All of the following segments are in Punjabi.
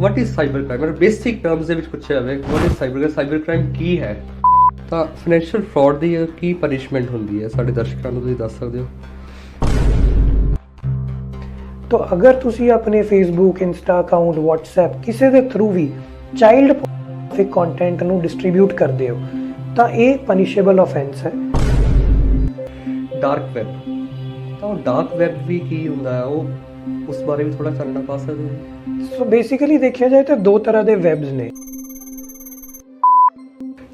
ਵਾਟ ਇਜ਼ ਸਾਈਬਰ ਕ੍ਰਾਈਮ ਮਤਲਬ ਬੇਸਿਕ ਟਰਮਸ ਦੇ ਵਿੱਚ ਪੁੱਛਿਆ ਜਾਵੇ what is cyber crime cyber crime ਕੀ ਹੈ ਤਾਂ ਫਾਈਨੈਂਸ਼ੀਅਲ ਫਰਾਡ ਦੀ ਕੀ ਪਨਿਸ਼ਮੈਂਟ ਹੁੰਦੀ ਹੈ? ਸਾਡੇ ਦਰਸ਼ਕਾਂ ਨੂੰ ਤੁਸੀਂ ਦੱਸ ਸਕਦੇ ਹੋ। ਤੋ ਅਗਰ ਤੁਸੀਂ ਆਪਣੇ ਫੇਸਬੁੱਕ ਇੰਸਟਾ ਅਕਾਊਂਟ WhatsApp ਕਿਸੇ ਦੇ ਥਰੂ ਵੀ ਚਾਈਲਡ ਪੋਰਨੋਗ੍ਰਾਫਿਕ ਕੰਟੈਂਟ ਨੂੰ ਡਿਸਟ੍ਰੀਬਿਊਟ ਕਰਦੇ ਹੋ ਤਾਂ ਇਹ ਪਨਿਸ਼ੇਬਲ ਆਫੈਂਸ ਹੈ। ਡਾਰਕ ਵੈਬ ਤਾਂ ਡਾਰਕ ਵੈਬ ਵੀ ਕੀ ਹੁੰਦਾ ਹੈ? ਉਹ ਉਸ ਬਾਰੇ ਵੀ ਥੋੜਾ ਚਾਨਣਾ ਪਾ ਸਕਦੇ ਹੋ? ਸੋ ਬੇਸਿਕਲੀ ਦੇਖਿਆ ਜਾਏ ਤਾਂ ਦੋ ਤਰ੍ਹਾਂ ਦੇ ਵੈਬਸ ਨੇ।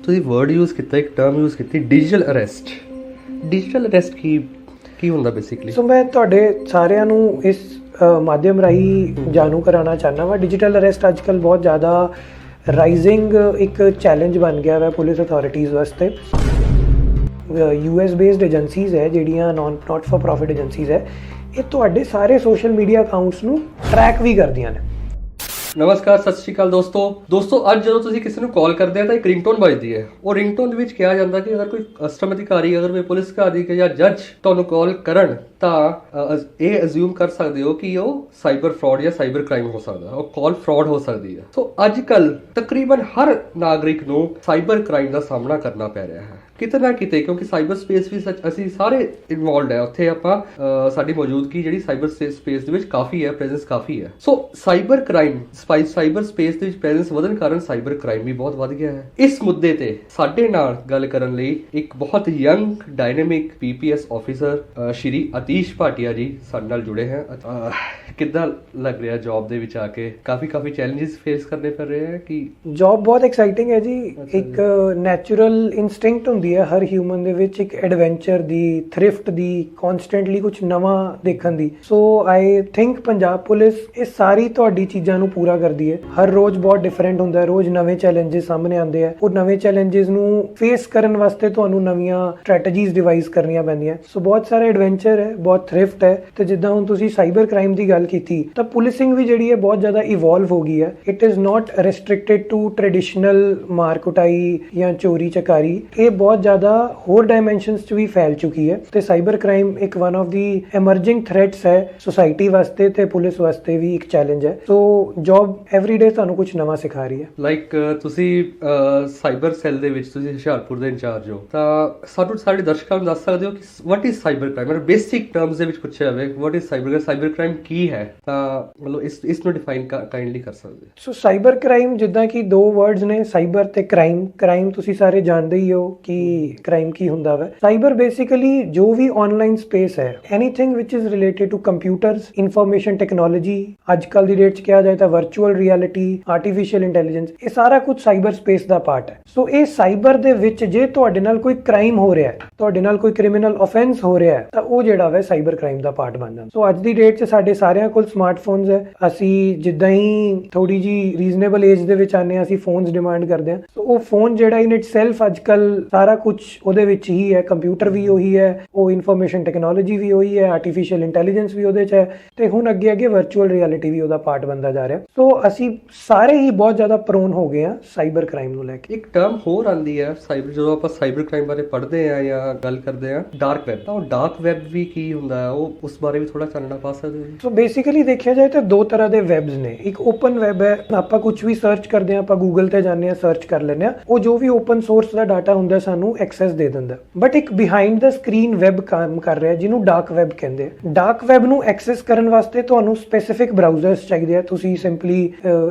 ਤੁਸੀਂ ਵਰਡ ਯੂਜ਼ ਕੀਤਾ ਇੱਕ ਟਰਮ ਯੂਜ਼ ਕੀਤੀ ਡਿਜੀਟਲ ਅਰੈਸਟ ਡਿਜੀਟਲ ਅਰੈਸਟ ਕੀ ਕੀ ਹੁੰਦਾ ਬੇਸਿਕਲੀ ਸੋ ਮੈਂ ਤੁਹਾਡੇ ਸਾਰਿਆਂ ਨੂੰ ਇਸ ਮਾਧਿਅਮ ਰਾਹੀਂ ਜਾਣੂ ਕਰਾਉਣਾ ਚਾਹਨਾ ਵਾ। ਡਿਜੀਟਲ ਅਰੈਸਟ ਅੱਜਕੱਲ ਬਹੁਤ ਜ਼ਿਆਦਾ ਰਾਈਜ਼ਿੰਗ ਇੱਕ ਚੈਲੰਜ ਬਣ ਗਿਆ ਹੈ ਪੁਲਿਸ ਅਥਾਰਟੀਜ਼ ਵਾਸਤੇ। ਯੂਐਸ ਬੇਸਡ ਏਜੰਸੀਜ਼ ਹੈ ਜਿਹੜੀਆਂ non not for profit agencies ਹੈ। ਇਹ ਤੁਹਾਡੇ ਸਾਰੇ ਸੋਸ਼ਲ ਮੀਡੀਆ ਅਕਾਊਂਟਸ ਨੂੰ ਟਰੈਕ ਵੀ ਕਰਦੀਆਂ ਨੇ। ਨਮਸਕਾਰ, ਸਤਿ ਸ਼੍ਰੀ ਅਕਾਲ ਦੋਸਤੋ। ਦੋਸਤੋ, ਅੱਜ ਜਦੋਂ ਤੁਸੀਂ ਕਿਸੇ ਨੂੰ ਕਾਲ ਕਰਦੇ ਆ ਤਾਂ ਇੱਕ ਰਿੰਗਟੋਨ ਵੱਜਦੀ ਹੈ। ਉਹ ਰਿੰਗਟੋਨ ਦੇ ਵਿੱਚ ਕਿਹਾ ਜਾਂਦਾ ਕਿ ਅਗਰ ਕੋਈ ਕਸਟਮ ਅਧਿਕਾਰੀ, ਅਗਰ ਕੋਈ ਪੁਲਿਸ ਅਧਿਕਾਰੀ ਜਾਂ ਜੱਜ ਤੁਹਾਨੂੰ ਕਾਲ ਕਰਨ, ਤਾਂ ਇਹ ਅਜ਼ਿਊਮ ਕਰ ਸਕਦੇ ਹੋ ਕਿ ਉਹ ਸਾਈਬਰ ਫਰਾਡ ਜਾਂ ਸਾਈਬਰ ਕ੍ਰਾਈਮ ਹੋ ਸਕਦਾ ਹੈ। ਉਹ ਕਾਲ ਫਰਾਡ ਹੋ ਸਕਦੀ ਹੈ। ਸੋ ਅੱਜ ਕੱਲ ਤਕਰੀਬਨ ਹਰ ਨਾਗਰਿਕ ਨੂੰ ਸਾਈਬਰ ਕ੍ਰਾਈਮ ਦਾ ਸਾਹਮਣਾ ਕਰਨਾ ਪੈ ਰਿਹਾ ਹੈ। ਕਿਤੇ ਨਾ ਕਿਤੇ ਕਿਉਂਕਿ ਸਾਈਬਰ ਸਪੇਸ ਵੀ ਸੱਚ ਅਸੀਂ ਸਾਰੇ ਇਨਵੋਲਡ ਹੈ ਉੱਥੇ ਆਪਾਂ ਸਾਡੀ ਮੌਜੂਦਗੀ ਜਿਹੜੀ ਸਾਈਬਰ ਸਪੇਸ ਦੇ ਵਿੱਚ ਕਾਫੀ ਹੈ ਪ੍ਰੈਜ਼ੈਂਸ ਕਾਫੀ ਹੈ। So cyber crime spy cyber space ਦੇ ਵਿੱਚ ਪ੍ਰੈਜ਼ੈਂਸ ਵਧਣ ਕਾਰਨ ਸਾਈਬਰ ਕ੍ਰਾਈਮ ਵੀ ਬਹੁਤ ਵੱਧ ਗਿਆ ਹੈ। ਇਸ ਮੁੱਦੇ ਤੇ ਸਾਡੇ ਨਾਲ ਗੱਲ ਕਰਨ ਲਈ ਇੱਕ ਬਹੁਤ young dynamic PPS officer Shri Atish Bhatia ji ਸਾਡੇ ਨਾਲ ਜੁੜੇ ਹੈ। ਕਿੱਦਾਂ ਲੱਗ ਰਿਹਾ ਜੌਬ ਦੇ ਵਿੱਚ ਆ ਕੇ? ਕਾਫੀ ਕਾਫੀ ਚੈਲੰਜਸ ਫੇਸ ਕਰਨੇ ਪੈ ਰਹੇ ਹੈ ਕਿ ਜੌਬ ਬਹੁਤ ਐਕਸਾਈਟਿੰਗ ਹੈ ਜੀ। ਇੱਕ ਨੈਚੁਰਲ ਇਨਸਟਿੰਕਟ ਹੁੰਦੀ ਹੈ ਹਰ ਹਿਊਮਨ ਦੇ ਵਿੱਚ ਇੱਕ ਐਡਵੈਂਚਰ ਦੀ ਥ੍ਰਿਫਟ ਦੀ ਕਨਸਟੈਂਟਲੀ ਕੁਝ ਨਵਾਂ ਦੇਖਣ ਦੀ। So I think Punjab police ਇਹ ਸਾਰੀ ਤੁਹਾਡੀ ਚੀਜ਼ਾਂ ਨੂੰ ਪੂਰਾ ਕਰਦੀ ਹੈ। ਹਰ ਰੋਜ਼ ਬਹੁਤ ਡਿਫਰੈਂਟ ਹੁੰਦਾ ਹੈ, ਰੋਜ਼ ਨਵੇਂ ਚੈਲੰਜਸ ਸਾਹਮਣੇ ਆਉਂਦੇ ਆ। ਉਹ ਨਵੇਂ ਚੈਲੰਜਸ ਨੂੰ ਫੇਸ ਕਰਨ ਵਾਸਤੇ ਤੁਹਾਨੂੰ ਨਵੀਆਂ ਸਟ੍ਰੈਟਜੀਜ਼ ਡਿਵਾਈਸ ਕਰਨੀਆਂ ਪੈਂਦੀਆਂ। ਸੋ ਬਹੁਤ ਸਾਰਾ ਐਡਵੈਂਚਰ ਹੈ, ਬਹੁਤ ਥ੍ਰਿਫਟ ਹੈ। ਤੇ ਜਿੱਦਾਂ ਹੁਣ ਤੁਸੀਂ ਸਾਈਬਰ ਕ੍ਰਾਈਮ ਦੀ ਗੱਲ ਕੀਤੀ, ਤਾਂ ਪੁਲਿਸਿੰਗ ਵੀ ਜਿਹੜੀ ਹੈ ਬਹੁਤ ਜ਼ਿਆਦਾ ਇਵੋਲਵ ਹੋ ਗਈ ਹੈ। It is not restricted to traditional ਮਾਰ ਕੁਟਾਈ ਜਾਂ ਚੋਰੀ ਚਕਾਰੀ ਇਹ ਬਹੁਤ ਜ਼ਿਆਦਾ ਹੋਰ ਡਾਈਮੈਂਸ਼ਨਸ 'ਚ ਵੀ ਫੈਲ ਚੁੱਕੀ ਹੈ ਤੇ ਸਾਈਬਰ ਕ੍ਰਾਈਮ ਇੱਕ one of the emerging threats ਹੈ ਸੋਸਾਇਟੀ ਵਾਸਤੇ ਤੇ ਪੁਲਿਸ ਵਾਸਤੇ ਵੀ ਇੱਕ ਚੈਲੰਜ ਹੈ। ਸੋ ਜੌਬ ਐਵਰੀਡੇ ਤੁਹਾਨੂੰ ਕੁਝ ਨਵਾਂ ਸਿਖਾ ਰਹੀ ਹੈ। ਲਾਈਕ ਤੁਸੀਂ ਸਾਈਬਰ ਸੈੱਲ ਦੇ ਵਿੱਚ ਤੁਸੀਂ ਹੁਸ਼ਿਆਰਪੁਰ ਦੇ ਇੰਚਾਰਜ ਹੋ ਤਾਂ ਸਾਨੂੰ ਸਾਡੇ ਦਰਸ਼ਕਾਂ ਨੂੰ ਦੱਸ ਸਕਦੇ ਹੋ ਕਿ ਵਾਟ ਇਜ਼ ਸਾਈਬਰ ਕ੍ਰਾਈਮ ਮਤਲਬ ਬੇਸਿਕ ਟਰਮਸ ਦੇ ਵਿੱਚ ਪੁੱਛਿਆ ਜਾਵੇ what is cyber cyber crime ਕੀ ਹੈ? ਤਾਂ ਮਤਲਬ ਇਸ ਇਸ ਨੂੰ ਡਿਫਾਈਨ ਕਾਈਂਡਲੀ ਕਰ ਸਕਦੇ ਹੋ। ਸੋ ਸਾਈਬਰ ਕ੍ਰਾਈਮ ਜਿੱਦਾਂ ਕਿ ਦੋ ਵਰਡਸ ਨੇ ਸਾਈਬਰ ਤੇ ਕ੍ਰਾਈਮ ਕ੍ਰਾਈਮ ਤੁਸੀਂ ਸਾਰੇ ਜਾਣਦੇ ਹੀ ਹੋ ਕਿ ਕ੍ਰਾਈਮ ਕੀ ਹੁੰਦਾ ਵਾ? ਸਾਈਬਰ ਬੇਸਿਕਲੀ ਜੋ ਵੀ ਆਨਲਾਈਨ ਸਪੇਸ ਹੈ anything which is related to computers information technology ਅੱਜ ਕੱਲ ਦੀ ਡੇਟ 'ਚ ਕਿਹਾ ਜਾਏ ਤਾਂ ਵਰਚੁਅਲ ਰਿਐਲਿਟੀ ਆਰਟੀਫੀਸ਼ੀਅਲ ਇੰਟੈਲੀਜੈਂਸ ਇਹ ਸਾਰਾ ਕੁਝ ਸਾਈਬਰ ਸਪੇਸ ਦਾ ਪਾਰਟ ਹੈ। ਸੋ ਇਹ ਸਾਈਬਰ ਦੇ ਵਿੱਚ ਜੇ ਤੁਹਾਡੇ ਨਾਲ ਕੋਈ ਕ੍ਰਾਈਮ ਹੋ ਰਿਹਾ ਹੈ, ਤੁਹਾਡੇ ਨਾਲ ਕੋਈ ਕ੍ਰਿਮੀਨਲ ਆਫੈਂਸ ਹੋ ਰਿਹਾ ਹੈ, ਤਾਂ ਉਹ ਜਿਹੜਾ ਵਾ ਸਾਈਬਰ ਕ੍ਰਾਈਮ ਦਾ ਪਾਰਟ ਬਣ ਜਾਂਦਾ। ਸੋ ਅੱਜ ਦੀ ਡੇਟ 'ਚ ਸਾਡੇ ਸਾਰਿਆਂ ਕੋਲ ਸਮਾਰਟਫੋਨਸ ਹੈ। ਅਸੀਂ ਜਿੱਦਾਂ ਹੀ ਥੋੜੀ ਜੀ ਰੀਜ਼ਨੇਬਲ ਏਜ ਦੇ ਵਿੱਚ ਆਨੇ ਅਸੀਂ ਫੋਨਸ ਡਿਮਾਂਡ ਕਰਦੇ ਹਾਂ। ਸੋ ਉਹ ਫੋਨ ਜਿਹੜਾ ਇਨ ਇਟਸੈਲਫ ਅੱਜਕੱਲ ਸਾਰਾ ਕੁਝ ਉਹਦੇ ਵਿੱਚ ਹੀ ਹੈ ਕੰਪਿਊਟਰ ਵੀ ਉਹੀ ਹੈ ਉਹ ਇਨਫੋਰਮੇਸ਼ਨ ਟੈਕਨੋਲੋਜੀ ਵੀ ਉਹੀ ਹੈ ਆਰਟੀਫੀਸ਼ੀਅਲ ਇੰਟੈਲੀਜੈਂਸ ਵੀ ਉਹਦੇ 'ਚ ਹੈ ਤੇ ਹੁਣ ਅੱਗੇ ਅੱਗੇ ਵਰਚੁਅਲ ਰਿਐਲਿਟੀ ਵੀ ਉਹਦਾ ਪਾਰਟ ਬਣਦਾ ਜਾ ਰਿਹਾ। ਸੋ ਅਸੀਂ ਸਾਰੇ ਹੀ ਬਹੁਤ ਜ਼ਿਆਦਾ ਪ੍ਰੋਨ ਹੋ ਗਏ ਆ ਸਾਈਬਰ ਕ੍ਰਾਈਮ ਨੂੰ ਲੈ ਕੇ। ਇੱਕ ਟਰਮ ਹੋਰ ਆਂਦੀ ਹੈ ਸਾਈਬਰ ਜਦੋਂ ਆਪਾਂ ਸਾਈਬਰ ਕ੍ਰਾਈਮ ਬਾਰੇ ਪੜ੍ਹਦੇ ਆ ਜਾਂ ਗੱਲ ਕਰਦੇ ਆ ਡਾਰਕ ਵੈਬ ਤਾਂ ਉਹ ਡਾਰਕ ਵੈਬ ਵੀ ਕੀ ਹੁੰਦਾ ਹੈ? ਉਹ ਉਸ ਬਾਰੇ ਵੀ ਥੋੜਾ ਚਾਨਣਾ ਪਾ ਸਕਦੇ ਹੋ ਸੋ ਬੇਸਿਕਲੀ ਦੇਖਿਆ ਜਾਏ ਤਾਂ ਦੋ ਤਰ੍ਹਾਂ ਦੇ ਵੈਬਸ ਨੇ। ਇੱਕ ਓਪਨ ਵੈਬ ਹੈ ਆਪਾਂ ਕੁਝ ਵੀ ਸਰਚ ਕਰਦੇ ਹਾਂ ਆਪਾਂ ਗੂਗਲ ਤੇ ਜਾਂਦੇ ਹਾਂ ਸਰਚ ਕਰ ਲੈਂਦੇ ਹਾਂ। ਉਹ ਜੋ ਵੀ ਓਪਨ ਸੋਰਸ ਦਾ ਡਾਟਾ ਹੁੰਦਾ ਸਾਨੂੰ ਐਕਸੈਸ ਦੇ ਦਿੰਦਾ। ਬਟ ਇੱਕ ਬਿਹਾਈਂਡ ਦਾ ਸਕਰੀਨ ਵੈਬ ਕੰਮ ਕਰ ਰਿਹਾ, ਜਿਹਨੂੰ ਡਾਰਕ ਵੈਬ ਕਹਿੰਦੇ ਆ। ਡਾਰਕ ਵੈਬ ਨੂੰ ਐਕਸੈਸ ਕਰਨ ਵਾਸਤੇ ਤੁਹਾਨੂੰ ਸਪੈਸੀਫਿਕ ਬਰਾਊਜ਼ਰਸ ਚਾਹੀਦੇ ਆ। ਤੁਸੀਂ ਸਿੰਪਲੀ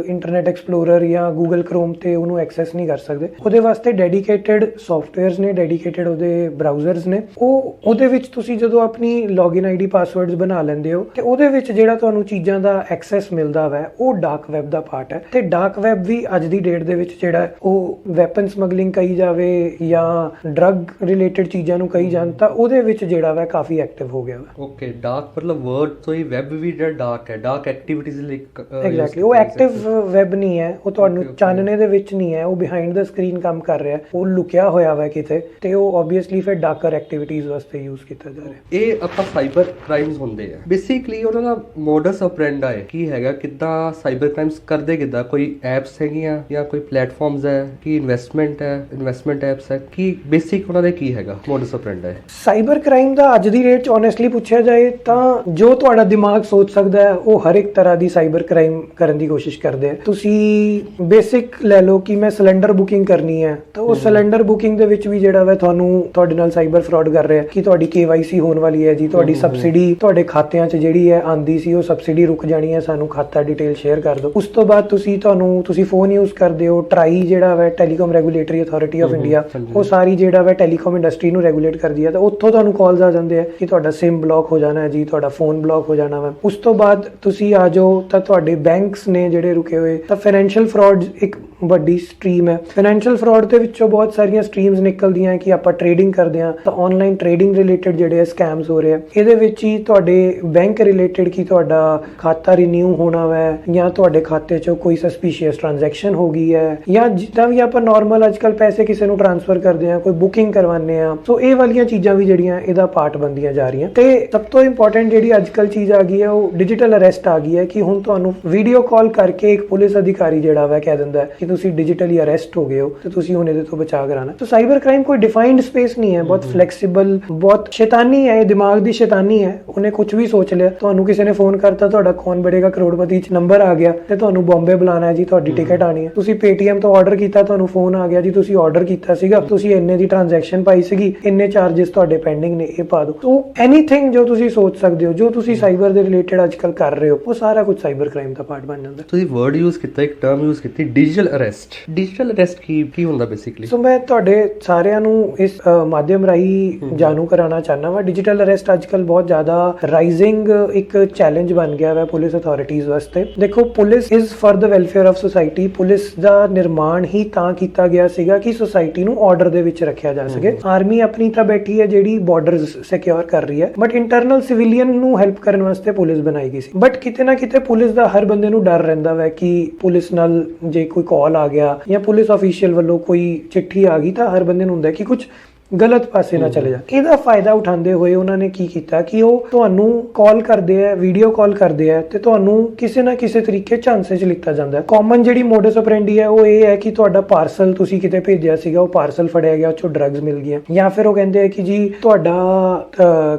ਇੰਟਰਨੈਟ ਐਕਸਪਲੋਰਰ ਜਾਂ ਗੂਗਲ ਕ੍ਰੋਮ ਤੇ ਉਹਨੂੰ ਐਕਸੈਸ ਨਹੀਂ ਕਰ ਸਕਦੇ। ਉਹਦੇ ਵਾਸਤੇ ਡੈਡੀਕੇਟਿਡ ਸੌਫਟਵੇਅਰਸ ਨੇ ਡੈਡੀਕੇਟਿਡ ਉਹਦੇ ਬਰਾਊਜ਼ਰਸ ਨੇ। ਉਹ, ਉਹਦੇ ਵਿੱਚ ਤੁਸੀਂ ਜਦੋਂ ਆਪਣੀ ਲੌਗਇਨ ਆਈਡੀ ਪਾਸਵਰਡਸ ਬਣਾ ਲੈਂਦੇ ਹੋ, ਤੇ ਉਹਦੇ ਵਿੱਚ ਜਿਹੜਾ ਤੁਹਾਨੂੰ ਚੀਜ਼ਾਂ ਦਾ ਐਕਸੈਸ ਮਿਲਦਾ ਵੈ, ਉਹ ਡਾਰਕ ਵੈਬ ਦਾ ਪਾਰਟ ਹੈ। ਤੇ ਡਾਰਕ ਵੈਬ ਵੀ ਅੱਜ ਦੀ ਡੇਟ ਦੇ ਵਿੱਚ ਜਿਹੜਾ ਉਹ ਵੈਪਨ ਸਮਗਲਿੰਗ ਕਹੀ ਜਾਵੇ ਜਾਂ ਡਰੱਗ ਰਿਲੇਟਡ ਚੀਜ਼ਾਂ ਨੂੰ ਕਹੀ ਜਾਣ ਤਾਂ ਉਹਦੇ ਵਿੱਚ ਜਿਹੜਾ ਵੈ ਕਾਫੀ ਐਕਟਿਵ ਹੋ ਗਿਆ ਵਾ ਓਕੇ ਡਾਰਕ ਮਤਲਬ ਵਰਡ ਤੋਂ ਹੀ ਵੈਬ ਵੀ ਜਿਹੜਾ ਡਾਰਕ ਹੈ ਡਾਰਕ ਐਕਟੀਵਿਟੀਜ਼ ਲਈ ਕ- ਅ, use ਐਗਜ਼ੈਕਟਲੀ ਉਹ ਐਕਟਿਵ। ਵੈਬ ਨਹੀਂ ਹੈ ਉਹ ਤੁਹਾਨੂੰ. ਚਾਨਣੇ ਦੇ ਵਿੱਚ ਨਹੀਂ ਹੈ ਉਹ ਬਿਹਾਈਂਡ ਦਾ ਸਕਰੀਨ ਕੰਮ ਕਰ ਰਿਹਾ ਉਹ ਲੁਕਿਆ ਹੋਇਆ ਵਾ ਕਿਤੇ ਤੇ ਉਹ ਆਬਵੀਅਸਲੀ ਫਿਰ ਡਾਰਕਰ ਐਕਟੀਵਿਟੀਜ਼ ਵਾਸਤੇ ਯੂਜ਼ ਕੀਤਾ ਜਾ ਰਿਹਾ ਇਹ ਆਪਾਂ ਸਾਈਬਰ ਕ੍ਰਾਈਮਸ ਹੁੰਦੇ ਆ ਬੇਸਿਕਲੀ ਉਹਨਾਂ ਦਾ ਮੋਡਸ ਆਪਰੈਂਡਾ ਹੈ ਕੀ ਹੈਗਾ ਕਿੱਦਾਂ ਸਾਈਬਰ ਕ੍ਰਾਈਮਸ ਕਰਦੇ ਕਿੱਦਾਂ ਕੋਈ ਐਪਸ ਹੈਗੀਆਂ ਜਾਂ ਕੋਈ ਪਲੇਟਫਾਰਮਸ ਹੈ ਕੀ ਇਨਵੈਸਟਮੈਂਟ ਹੈ ਇਨਵੈਸਟਮੈਂਟ ਐਪਸ ਹੈ ਕੀ ਬੇਸਿਕ ਉਹਨਾਂ ਦੇ ਕੀ ਹੈਗਾ? ਮੋਡਸ ਆਪਰੈਂਡਾ ਹੈ। ਸਾਈਬਰ ਕ੍ਰਾਈਮ ਦਾ ਅੱਜ ਦੀ ਰੇਟ 'ਚ ਓਨੈਸਟਲੀ ਪੁੱਛਿਆ ਜਾਏ ਤਾਂ ਜੋ ਤੁਹਾਡਾ ਦਿਮਾਗ ਸੋਚ ਸਕਦਾ ਹੈ ਉਹ ਹਰ ਇੱਕ ਤਰ੍ਹਾਂ ਦੀ ਸਾਈਬਰ ਕ੍ਰਾਈਮ ਕਰਨ ਦੀ ਕੋਸ਼ਿਸ਼ ਕਰਦੇ ਆ। ਤੁਸੀਂ ਬੇਸਿਕ ਲੈ ਲਓ ਕਿ ਮੈਂ ਸਿਲੰਡਰ ਬੁਕਿੰਗ ਕਰਨੀ ਹੈ ਤਾਂ ਉਹ ਸਿਲੰਡਰ ਬੁਕਿੰਗ ਦੇ ਵਿੱਚ ਵੀ ਜਿਹੜਾ ਵਾ ਤੁਹਾਨੂੰ ਤੁਹਾਡੇ ਨਾਲ ਸਾਈਬਰ ਫਰਾਡ ਕਰ ਰਿਹਾ ਕਿ ਤੁਹਾਡੀ KYC ਹੋਣ ਵਾਲੀ ਹੈ ਜੀ ਤੁਹਾਡੀ ਸਬਸਿਡੀ ਤੁਹਾਡੇ ਖਾਤਿਆਂ 'ਚ ਜਿਹੜੀ ਹੈ ਆਂਦੀ ਸੀ ਉਹ ਸਬਸਿਡੀ ਰੁਕ ਜਾਣੀ ਹੈ ਸਾਨੂੰ ਖਾਤਾ ਡਿਟੇਲ ਸ਼ੇਅਰ ਕਰ ਦਿਓ। ਉਸ ਤੋਂ ਬਾਅਦ ਤੁਸੀਂ ਤੁਹਾਨੂੰ ਤੁਸੀਂ ਫੋਨ ਯੂਜ਼ ਕਰਦੇ ਹੋ ਟਰਾਈ ਜਿਹੜਾ ਵਾ telecom regulatory authority of India. ਉਹ ਸਾਰੀ ਜਿਹੜਾ ਵਾ ਟੈਲੀਕਾਮ ਇੰਡਸਟਰੀ ਨੂੰ ਰੈਗੂਲੇਟ ਕਰਦੀ ਹੈ ਤਾਂ ਉੱਥੋਂ ਤੁਹਾਨੂੰ ਕਾਲਸ ਆ ਜਾਂਦੇ ਆ ਕਿ ਤੁਹਾਡਾ SIM ਬਲੌਕ ਹੋ ਜਾਣਾ ਹੈ ਜੀ, ਤੁਹਾਡਾ ਫੋਨ ਬਲੌਕ ਹੋ ਜਾਣਾ ਵਾ। ਉਸ ਤੋਂ ਬਾਅਦ ਤੁਸੀਂ ਆ ਜਾਓ, ਤਾਂ ਤੁਹਾਡੇ ਬੈਂਕਸ ਨੇ ਜਿਹੜੇ ਰੁਕੇ ਹੋਏ, ਤਾਂ ਫਾਈਨੈਂਸ਼ੀਅਲ ਫਰਾਡ ਇੱਕ ਵੱਡੀ ਸਟਰੀਮ ਹੈ। ਫਾਈਨੈਂਸ਼ੀਅਲ ਫਰਾਡ ਦੇ ਵਿੱਚੋਂ ਬਹੁਤ ਸਾਰੀਆਂ ਸਟਰੀਮਸ ਨਿਕਲਦੀਆਂ ਕਿ ਆਪਾਂ ਟ੍ਰੇਡਿੰਗ ਕਰਦੇ ਆ, ਤਾਂ ਆਨਲਾਈਨ ਟ੍ਰੇਡਿੰਗ ਰਿਲੇਟਡ ਜਿਹੜੇ ਆ ਸਕੈਮਸ ਹੋ ਰਹੇ ਆ, ਇਹਦੇ ਵਿੱਚ ਹੀ ਤੁਹਾਡੇ ਬੈਂਕ ਰਿਲੇਟਡ ਕੀ ਤੁਹਾਡਾ ਖਾਤਾ ਰੀਨਿਊ ਹੋਣਾ ਵਾ, ਜਾਂ ਤੁਹਾਡੇ ਖਾਤੇ 'ਚੋਂ ਕੋਈ ਸਸਪੀਸ਼ੀਅਸ ਟ੍ਰਾਂਜੈਕਸ਼ਨ ਹੋ ਗਈ ਹੈ, ਜਾਂ ਜਿੱਦਾਂ ਵੀ ਆਪਾਂ ਨਾਰਮਲ ਅੱਜਕੱਲ ਪੈਸੇ ਕਿਸੇ ਨੂੰ ਟ੍ਰਾਂਸਫਰ ਕਰਦੇ ਆ ਕੋਈ ਬੁਕਿੰਗ ਕਰਵਾਉਂਦੇ ਆ ਸੋ ਇਹ ਵਾਲੀਆਂ ਚੀਜ਼ਾਂ ਵੀ ਜਿਹੜੀਆਂ ਇਹਦਾ ਪਾਰਟ ਬਣਦੀਆਂ ਜਾ ਰਹੀਆਂ। ਤੇ ਸਭ ਤੋਂ ਇੰਪੋਰਟੈਂਟ ਜਿਹੜੀ ਅੱਜਕੱਲ ਚੀਜ਼ ਆ ਗਈ ਹੈ ਉਹ ਡਿਜੀਟਲ ਅਰੈਸਟ ਆ ਗਈ ਹੈ ਕਿ ਹੁਣ ਤੁਹਾਨੂੰ ਵੀਡੀਓ ਕਾਲ ਕਰਕੇ ਇੱਕ ਪੁਲਿਸ ਅਧਿਕਾਰੀ ਜਿਹੜਾ ਵਾ ਕਹਿ ਦਿੰਦਾ ਕਿ ਤੁਸੀਂ ਡਿਜੀਟਲੀ ਅਰੈਸਟ ਹੋ ਗਏ ਹੋ ਤੇ ਤੁਸੀਂ ਹੁਣ ਇਹਦੇ ਤੋਂ ਬਚਾਅ ਕਰਾਣਾ ਤਾਂ ਸਾਈਬਰ ਕ੍ਰਾਈਮ ਕੋਈ ਡਿਫਾਈਨਡ ਸਪੇਸ ਨਹੀਂ ਹੈ ਬਹੁਤ ਫਲੈਕਸੀਬਲ ਬਹੁਤ ਸ਼ੈਤਾਨੀ ਹੈ ਇਹ ਦਿਮਾਗ ਦੀ ਸ਼ੈਤਾਨੀ ਹੈ। ਉਹਨੇ ਕੁਝ ਵੀ ਸੋਚ ਲਿਆ। ਤੁਹਾਨੂੰ ਕਿਸੇ ਨੇ ਫੋਨ ਕਰਤਾ ਤੁਹਾਡਾ ਕੌਣ ਬੜੇਗਾ ਕਰੋੜਪਤੀ ਚ ਨੰਬਰ ਆ ਗਿਆ ਤੇ ਤੁਹਾਨੂੰ ਬੰਬੇ ਬੁਲਾਣਾ ਹੈ ਜੀ ਤੁਹਾਡੀ ਟਿਕਟ ਆਣੀ ਹੈ। ਤੁਸੀਂ Paytm ਤੋਂ ਆਰਡਰ ਕੀਤਾ ਤੁਹਾਨੂੰ ਫੋਨ ਆ ਗਿਆ ਜੀ ਤੁਸੀਂ ਆਰਡਰ ਕੀਤਾ ਸੀਗਾ। ਤੁਸੀਂ ਤੁਸੀਂ ਇੰਨੇ ਦੀ ਟ੍ਰਾਂਜੈਕਸ਼ਨ ਪਾਈ ਸੀਗੀ ਇੰਨੇ ਚਾਰजेस ਤੁਹਾਡੇ ਪੈਂਡਿੰਗ ਨੇ ਇਹ ਪਾ ਦਿਓ। ਸੋ ਐਨੀਥਿੰਗ ਜੋ ਤੁਸੀਂ ਸੋਚ ਸਕਦੇ ਹੋ ਜੋ ਤੁਸੀਂ ਸਾਈਬਰ ਦੇ ਰਿਲੇਟਡ ਅੱਜਕੱਲ ਕਰ ਰਹੇ ਹੋ ਉਹ ਸਾਰਾ ਕੁਝ ਸਾਈਬਰ ਕ੍ਰਾਈਮ ਦਾ ਪਾਰਟ ਬਣ ਜਾਂਦਾ। ਤੁਸੀਂ ਵਰਡ ਯੂਜ਼ ਕੀਤਾ ਇੱਕ ਟਰਮ ਯੂਜ਼ ਕੀਤੀ ਡਿਜੀਟਲ ਅਰੈਸਟ ਡਿਜੀਟਲ ਅਰੈਸਟ ਕੀ ਕੀ ਹੁੰਦਾ ਬੇਸਿਕਲੀ ਸੋ ਮੈਂ ਤੁਹਾਡੇ ਸਾਰਿਆਂ ਨੂੰ ਇਸ ਮਾਧਿਅਮ ਰਾਹੀਂ ਜਾਣੂ ਕਰਾਉਣਾ ਚਾਹਨਾ ਵਾ। ਡਿਜੀਟਲ ਅਰੈਸਟ ਅੱਜਕੱਲ ਬਹੁਤ ਜ਼ਿਆਦਾ ਰਾਈਜ਼ਿੰਗ ਇੱਕ ਚੈਲੰਜ ਬਣ ਗਿਆ ਹੈ ਪੁਲਿਸ ਅਥਾਰਟੀਆਂ ਵਾਸਤੇ। ਦੇਖੋ police is for the welfare of society police ਦਾ ਨਿਰਮਾਣ ਹੀ ਤਾਂ ਕੀਤਾ ਗਿਆ ਸੀਗਾ ਕਿ ਸੋਸਾਇਟੀ ਨੂੰ ਆਰਡਰ ਦੇ ਵਿੱਚ ਰੱਖਿਆ ਜਾ ਸਕੇ। ਆਰਮੀ ਆਪਣੀ ਤਾਂ ਬੈਠੀ ਹੈ ਜਿਹੜੀ ਬਾਰਡਰਸ ਸਿਕਿਉਰ ਕਰ ਰਹੀ ਹੈ। ਬਟ ਇੰਟਰਨਲ ਸਿਵਿਲੀਅਨ ਨੂੰ ਹੈਲਪ ਕਰਨ ਵਾਸਤੇ ਪੁਲਿਸ ਬਣਾਈ ਗਈ ਸੀ। ਬਟ ਕਿਤੇ ਨਾ ਕਿਤੇ ਪੁਲਿਸ ਦਾ ਹਰ ਬੰਦੇ ਨੂੰ ਡਰ ਰਹਿੰਦਾ ਵੈ ਕਿ ਪੁਲਿਸ ਨਾਲ ਜੇ ਕੋਈ ਕਾਲ ਆ ਗਿਆ ਜਾਂ ਪੁਲਿਸ ਅਫੀਸ਼ੀਅਲ ਵੱਲੋਂ ਕੋਈ ਚਿੱਠੀ ਆ ਗਈ ਤਾਂ ਹਰ ਬੰਦੇ ਨੂੰ ਹੁੰਦਾ ਕਿ ਕੁਝ ਗਲਤ ਪਾਸੇ ਨਾ ਚਲੇ ਜਾ। ਇਹਦਾ ਫਾਇਦਾ ਉਠਾਉਂਦੇ ਹੋਏ ਉਹਨਾਂ ਨੇ ਕੀ ਕੀਤਾ ਕਿ ਉਹ ਤੁਹਾਨੂੰ ਕਾਲ ਕਰਦੇ ਆ ਵੀਡੀਓ ਕਾਲ ਕਰਦੇ ਆ ਤੇ ਤੁਹਾਨੂੰ ਕਿਸੇ ਨਾ ਕਿਸੇ ਤਰੀਕੇ ਝਾਂਸੇ 'ਚ ਲਿੱਤਾ ਜਾਂਦਾ ਹੈ। ਕਾਮਨ ਜਿਹੜੀ ਮੋਡਸ ਆਪਰੈਂਡੀ ਹੈ ਉਹ ਇਹ ਹੈ ਕਿ ਤੁਹਾਡਾ ਪਾਰਸਲ ਤੁਸੀਂ ਕਿਤੇ ਭੇਜਿਆ ਸੀਗਾ ਉਹ ਪਾਰਸਲ ਫੜਿਆ ਗਿਆ ਉਹ 'ਚੋਂ ਡਰੱਗਸ ਮਿਲ ਗਈਆਂ। ਜਾਂ ਫਿਰ ਉਹ ਕਹਿੰਦੇ ਆ ਕਿ ਜੀ ਤੁਹਾਡਾ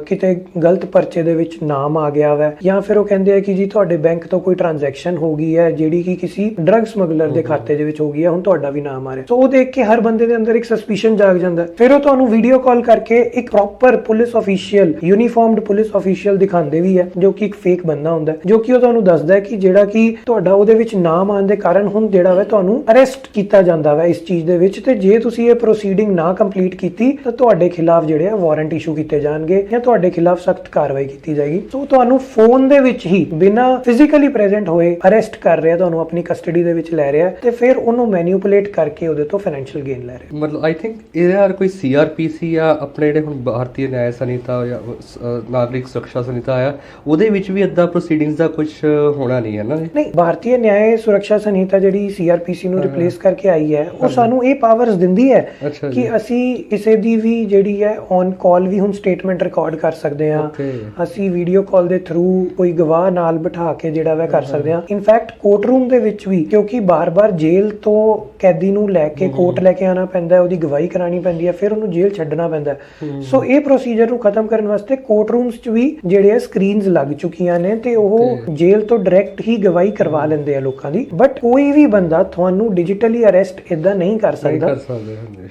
ਕਿਤੇ ਗਲਤ ਪਰਚੇ ਦੇ ਵਿੱਚ ਨਾਮ ਆ ਗਿਆ ਵੈ। ਜਾਂ ਫਿਰ ਉਹ ਕਹਿੰਦੇ ਆ ਕਿ ਜੀ ਤੁਹਾਡੇ ਬੈਂਕ ਤੋਂ ਕੋਈ ਟ੍ਰਾਂਜੈਕਸ਼ਨ ਹੋ ਗਈ ਹੈ ਜਿਹੜੀ ਕਿ ਕਿਸੇ ਡਰੱਗ ਸਮਗਲਰ ਦੇ ਖਾਤੇ ਦੇ ਵਿੱਚ ਹੋ ਗਈ ਹੈ ਹੁਣ ਤੁਹਾਡਾ ਵੀ ਨਾਮ ਆ ਰਿਹਾ। ਸੋ ਉਹ ਦੇਖ ਕੇ ਹਰ ਬੰਦੇ ਦੇ ਅੰਦਰ ਇੱਕ ਸਸਪੀਸ਼ਨ ਜਾਗ ਜਾਂਦਾ। ਫਿਰ ਉਹ ਤੁਹਾਨੂੰ ਵੀਡੀਓ ਕਾਲ ਕਰਕੇ ਇੱਕ proper police official uniformed police official ਦਿਖਾਉਂਦੇ ਵੀ ਹੈ, ਜੋ ਕਿ ਇੱਕ ਫੇਕ ਬੰਦਾ ਹੁੰਦਾ ਜੋ ਕਿ ਉਹ ਤੁਹਾਨੂੰ ਦੱਸਦਾ ਹੈ ਕਿ ਜਿਹੜਾ ਕਿ ਤੁਹਾਡਾ ਉਹਦੇ ਵਿੱਚ ਨਾਮ ਆਉਣ ਦੇ ਕਾਰਨ ਹੁਣ ਜਿਹੜਾ ਵਾ ਤੁਹਾਨੂੰ ਅਰੈਸਟ ਕੀਤਾ ਜਾਂਦਾ ਵਾ ਇਸ ਚੀਜ਼ ਦੇ ਵਿੱਚ ਤੇ ਜੇ ਤੁਸੀਂ ਇਹ ਪ੍ਰੋਸੀਡਿੰਗ ਨਾ ਕੰਪਲੀਟ ਕੀਤੀ, ਤਾਂ ਤੁਹਾਡੇ ਖਿਲਾਫ ਜਿਹੜੇ ਆ ਵਾਰੰਟ ਇਸ਼ੂ ਕੀਤੇ ਜਾਣਗੇ ਜਾਂ ਤੁਹਾਡੇ ਖਿਲਾਫ ਸਖਤ ਕਾਰਵਾਈ ਕੀਤੀ ਜਾਏਗੀ। ਸੋ ਤੁਹਾਨੂੰ ਫੋਨ ਦੇ ਵਿੱਚ ਹੀ ਬਿਨਾ ਫਿਜ਼ੀਕਲੀ ਪ੍ਰੈਜ਼ੈਂਟ ਹੋਏ ਅਰੈਸਟ ਕਰ ਰਿਹਾ, ਤੁਹਾਨੂੰ ਆਪਣੀ ਕਸਟਡੀ ਦੇ ਵਿੱਚ ਲੈ ਰਿਹਾ ਤੇ ਫਿਰ ਉਹਨੂੰ ਮੈਨੀਪੂਲੇਟ ਕਰਕੇ ਉਹਦੇ ਤੋਂ ਫਾਈਨੈਂਸ਼ੀਅਲ ਗੇਨ ਲੈ ਰਿਹਾ ਮਤਲਬ ਆਈ ਥਿੰਕ ਇਹ ਯਾਰ ਕੋਈ ਸੀਆਰਪੀਸੀ ਜਾਂ ਆਪਣੇ ਜਿਹੜੇ ਹੁਣ ਭਾਰਤੀ ਨਿਆਂ ਸੰਹਿਤਾ ਜਾਂ ਨਾਗਰਿਕ ਸੁਰੱਖਿਆ ਸੰਹਿਤਾ ਆ ਉਹਦੇ ਵਿੱਚ ਵੀ ਇਦਾਂ ਪ੍ਰੋਸੀਡਿੰਗਸ ਦਾ ਕੁਝ ਹੋਣਾ ਨਹੀਂ ਹੈ ਨਾ? ਨਹੀਂ ਭਾਰਤੀ ਨਿਆਂ ਸੁਰੱਖਿਆ ਸੰਹਿਤਾ ਜਿਹੜੀ ਸੀਆਰਪੀਸੀ ਨੂੰ ਰਿਪਲੇਸ ਕਰਕੇ ਆਈ ਹੈ ਉਹ ਸਾਨੂੰ ਇਹ ਪਾਵਰਸ ਦਿੰਦੀ ਹੈ ਕਿ ਅਸੀਂ ਕਿਸੇ ਦੀ ਵੀ ਜਿਹੜੀ ਹੈ ਔਨ ਕਾਲ ਵੀ ਹੁਣ ਸਟੇਟਮੈਂਟ ਰਿਕਾਰਡ ਕਰ ਸਕਦੇ ਓਕੇ ਅਸੀਂ ਵੀਡੀਓ ਕਾਲ ਦੇ ਥਰੂ ਕੋਈ ਗਵਾਹ ਨਾਲ ਬਿਠਾ ਕੇ ਜਿਹੜਾ ਵਾ ਕਰ ਸਕਦੇ ਹਾਂ। ਇਨਫੈਕਟ ਕੋਰਟ ਰੂਮ ਦੇ ਵਿੱਚ ਵੀ ਕਿਉਂਕਿ ਬਾਰ-ਬਾਰ ਜੇਲ੍ਹ ਤੋਂ ਕੈਦੀ ਨੂੰ ਲੈ ਕੇ ਕੋਰਟ ਲੈ ਕੇ ਆਣਾ ਪੈਂਦਾ ਹੈ ਉਹਦੀ ਗਵਾਹੀ ਕਰਾਣੀ ਪੈਂਦੀ ਹੈ ਫਿਰ ਉਹਨੂੰ ਜੇਲ੍ਹ ਛੱਡਣਾ ਪੈਂਦਾ ਸੋ ਇਹ ਪ੍ਰੋਸੀਜਰ ਨੂੰ ਖਤਮ ਕਰਨ ਵਾਸਤੇ ਕੋਰਟ ਰੂਮਸ 'ਚ ਵੀ ਜਿਹੜੇ ਆ ਸਕਰੀਨਸ ਲੱਗ ਚੁੱਕੀਆਂ ਨੇ ਤੇ ਉਹ ਜੇਲ੍ਹ ਤੋਂ ਡਾਇਰੈਕਟ ਹੀ ਗਵਾਹੀ ਕਰਵਾ ਲੈਂਦੇ ਆ ਲੋਕਾਂ ਦੀ। ਬਟ ਕੋਈ ਵੀ ਬੰਦਾ ਤੁਹਾਨੂੰ ਡਿਜੀਟਲੀ ਅਰੈਸਟ ਇਦਾਂ ਨਹੀਂ ਕਰ ਸਕਦਾ।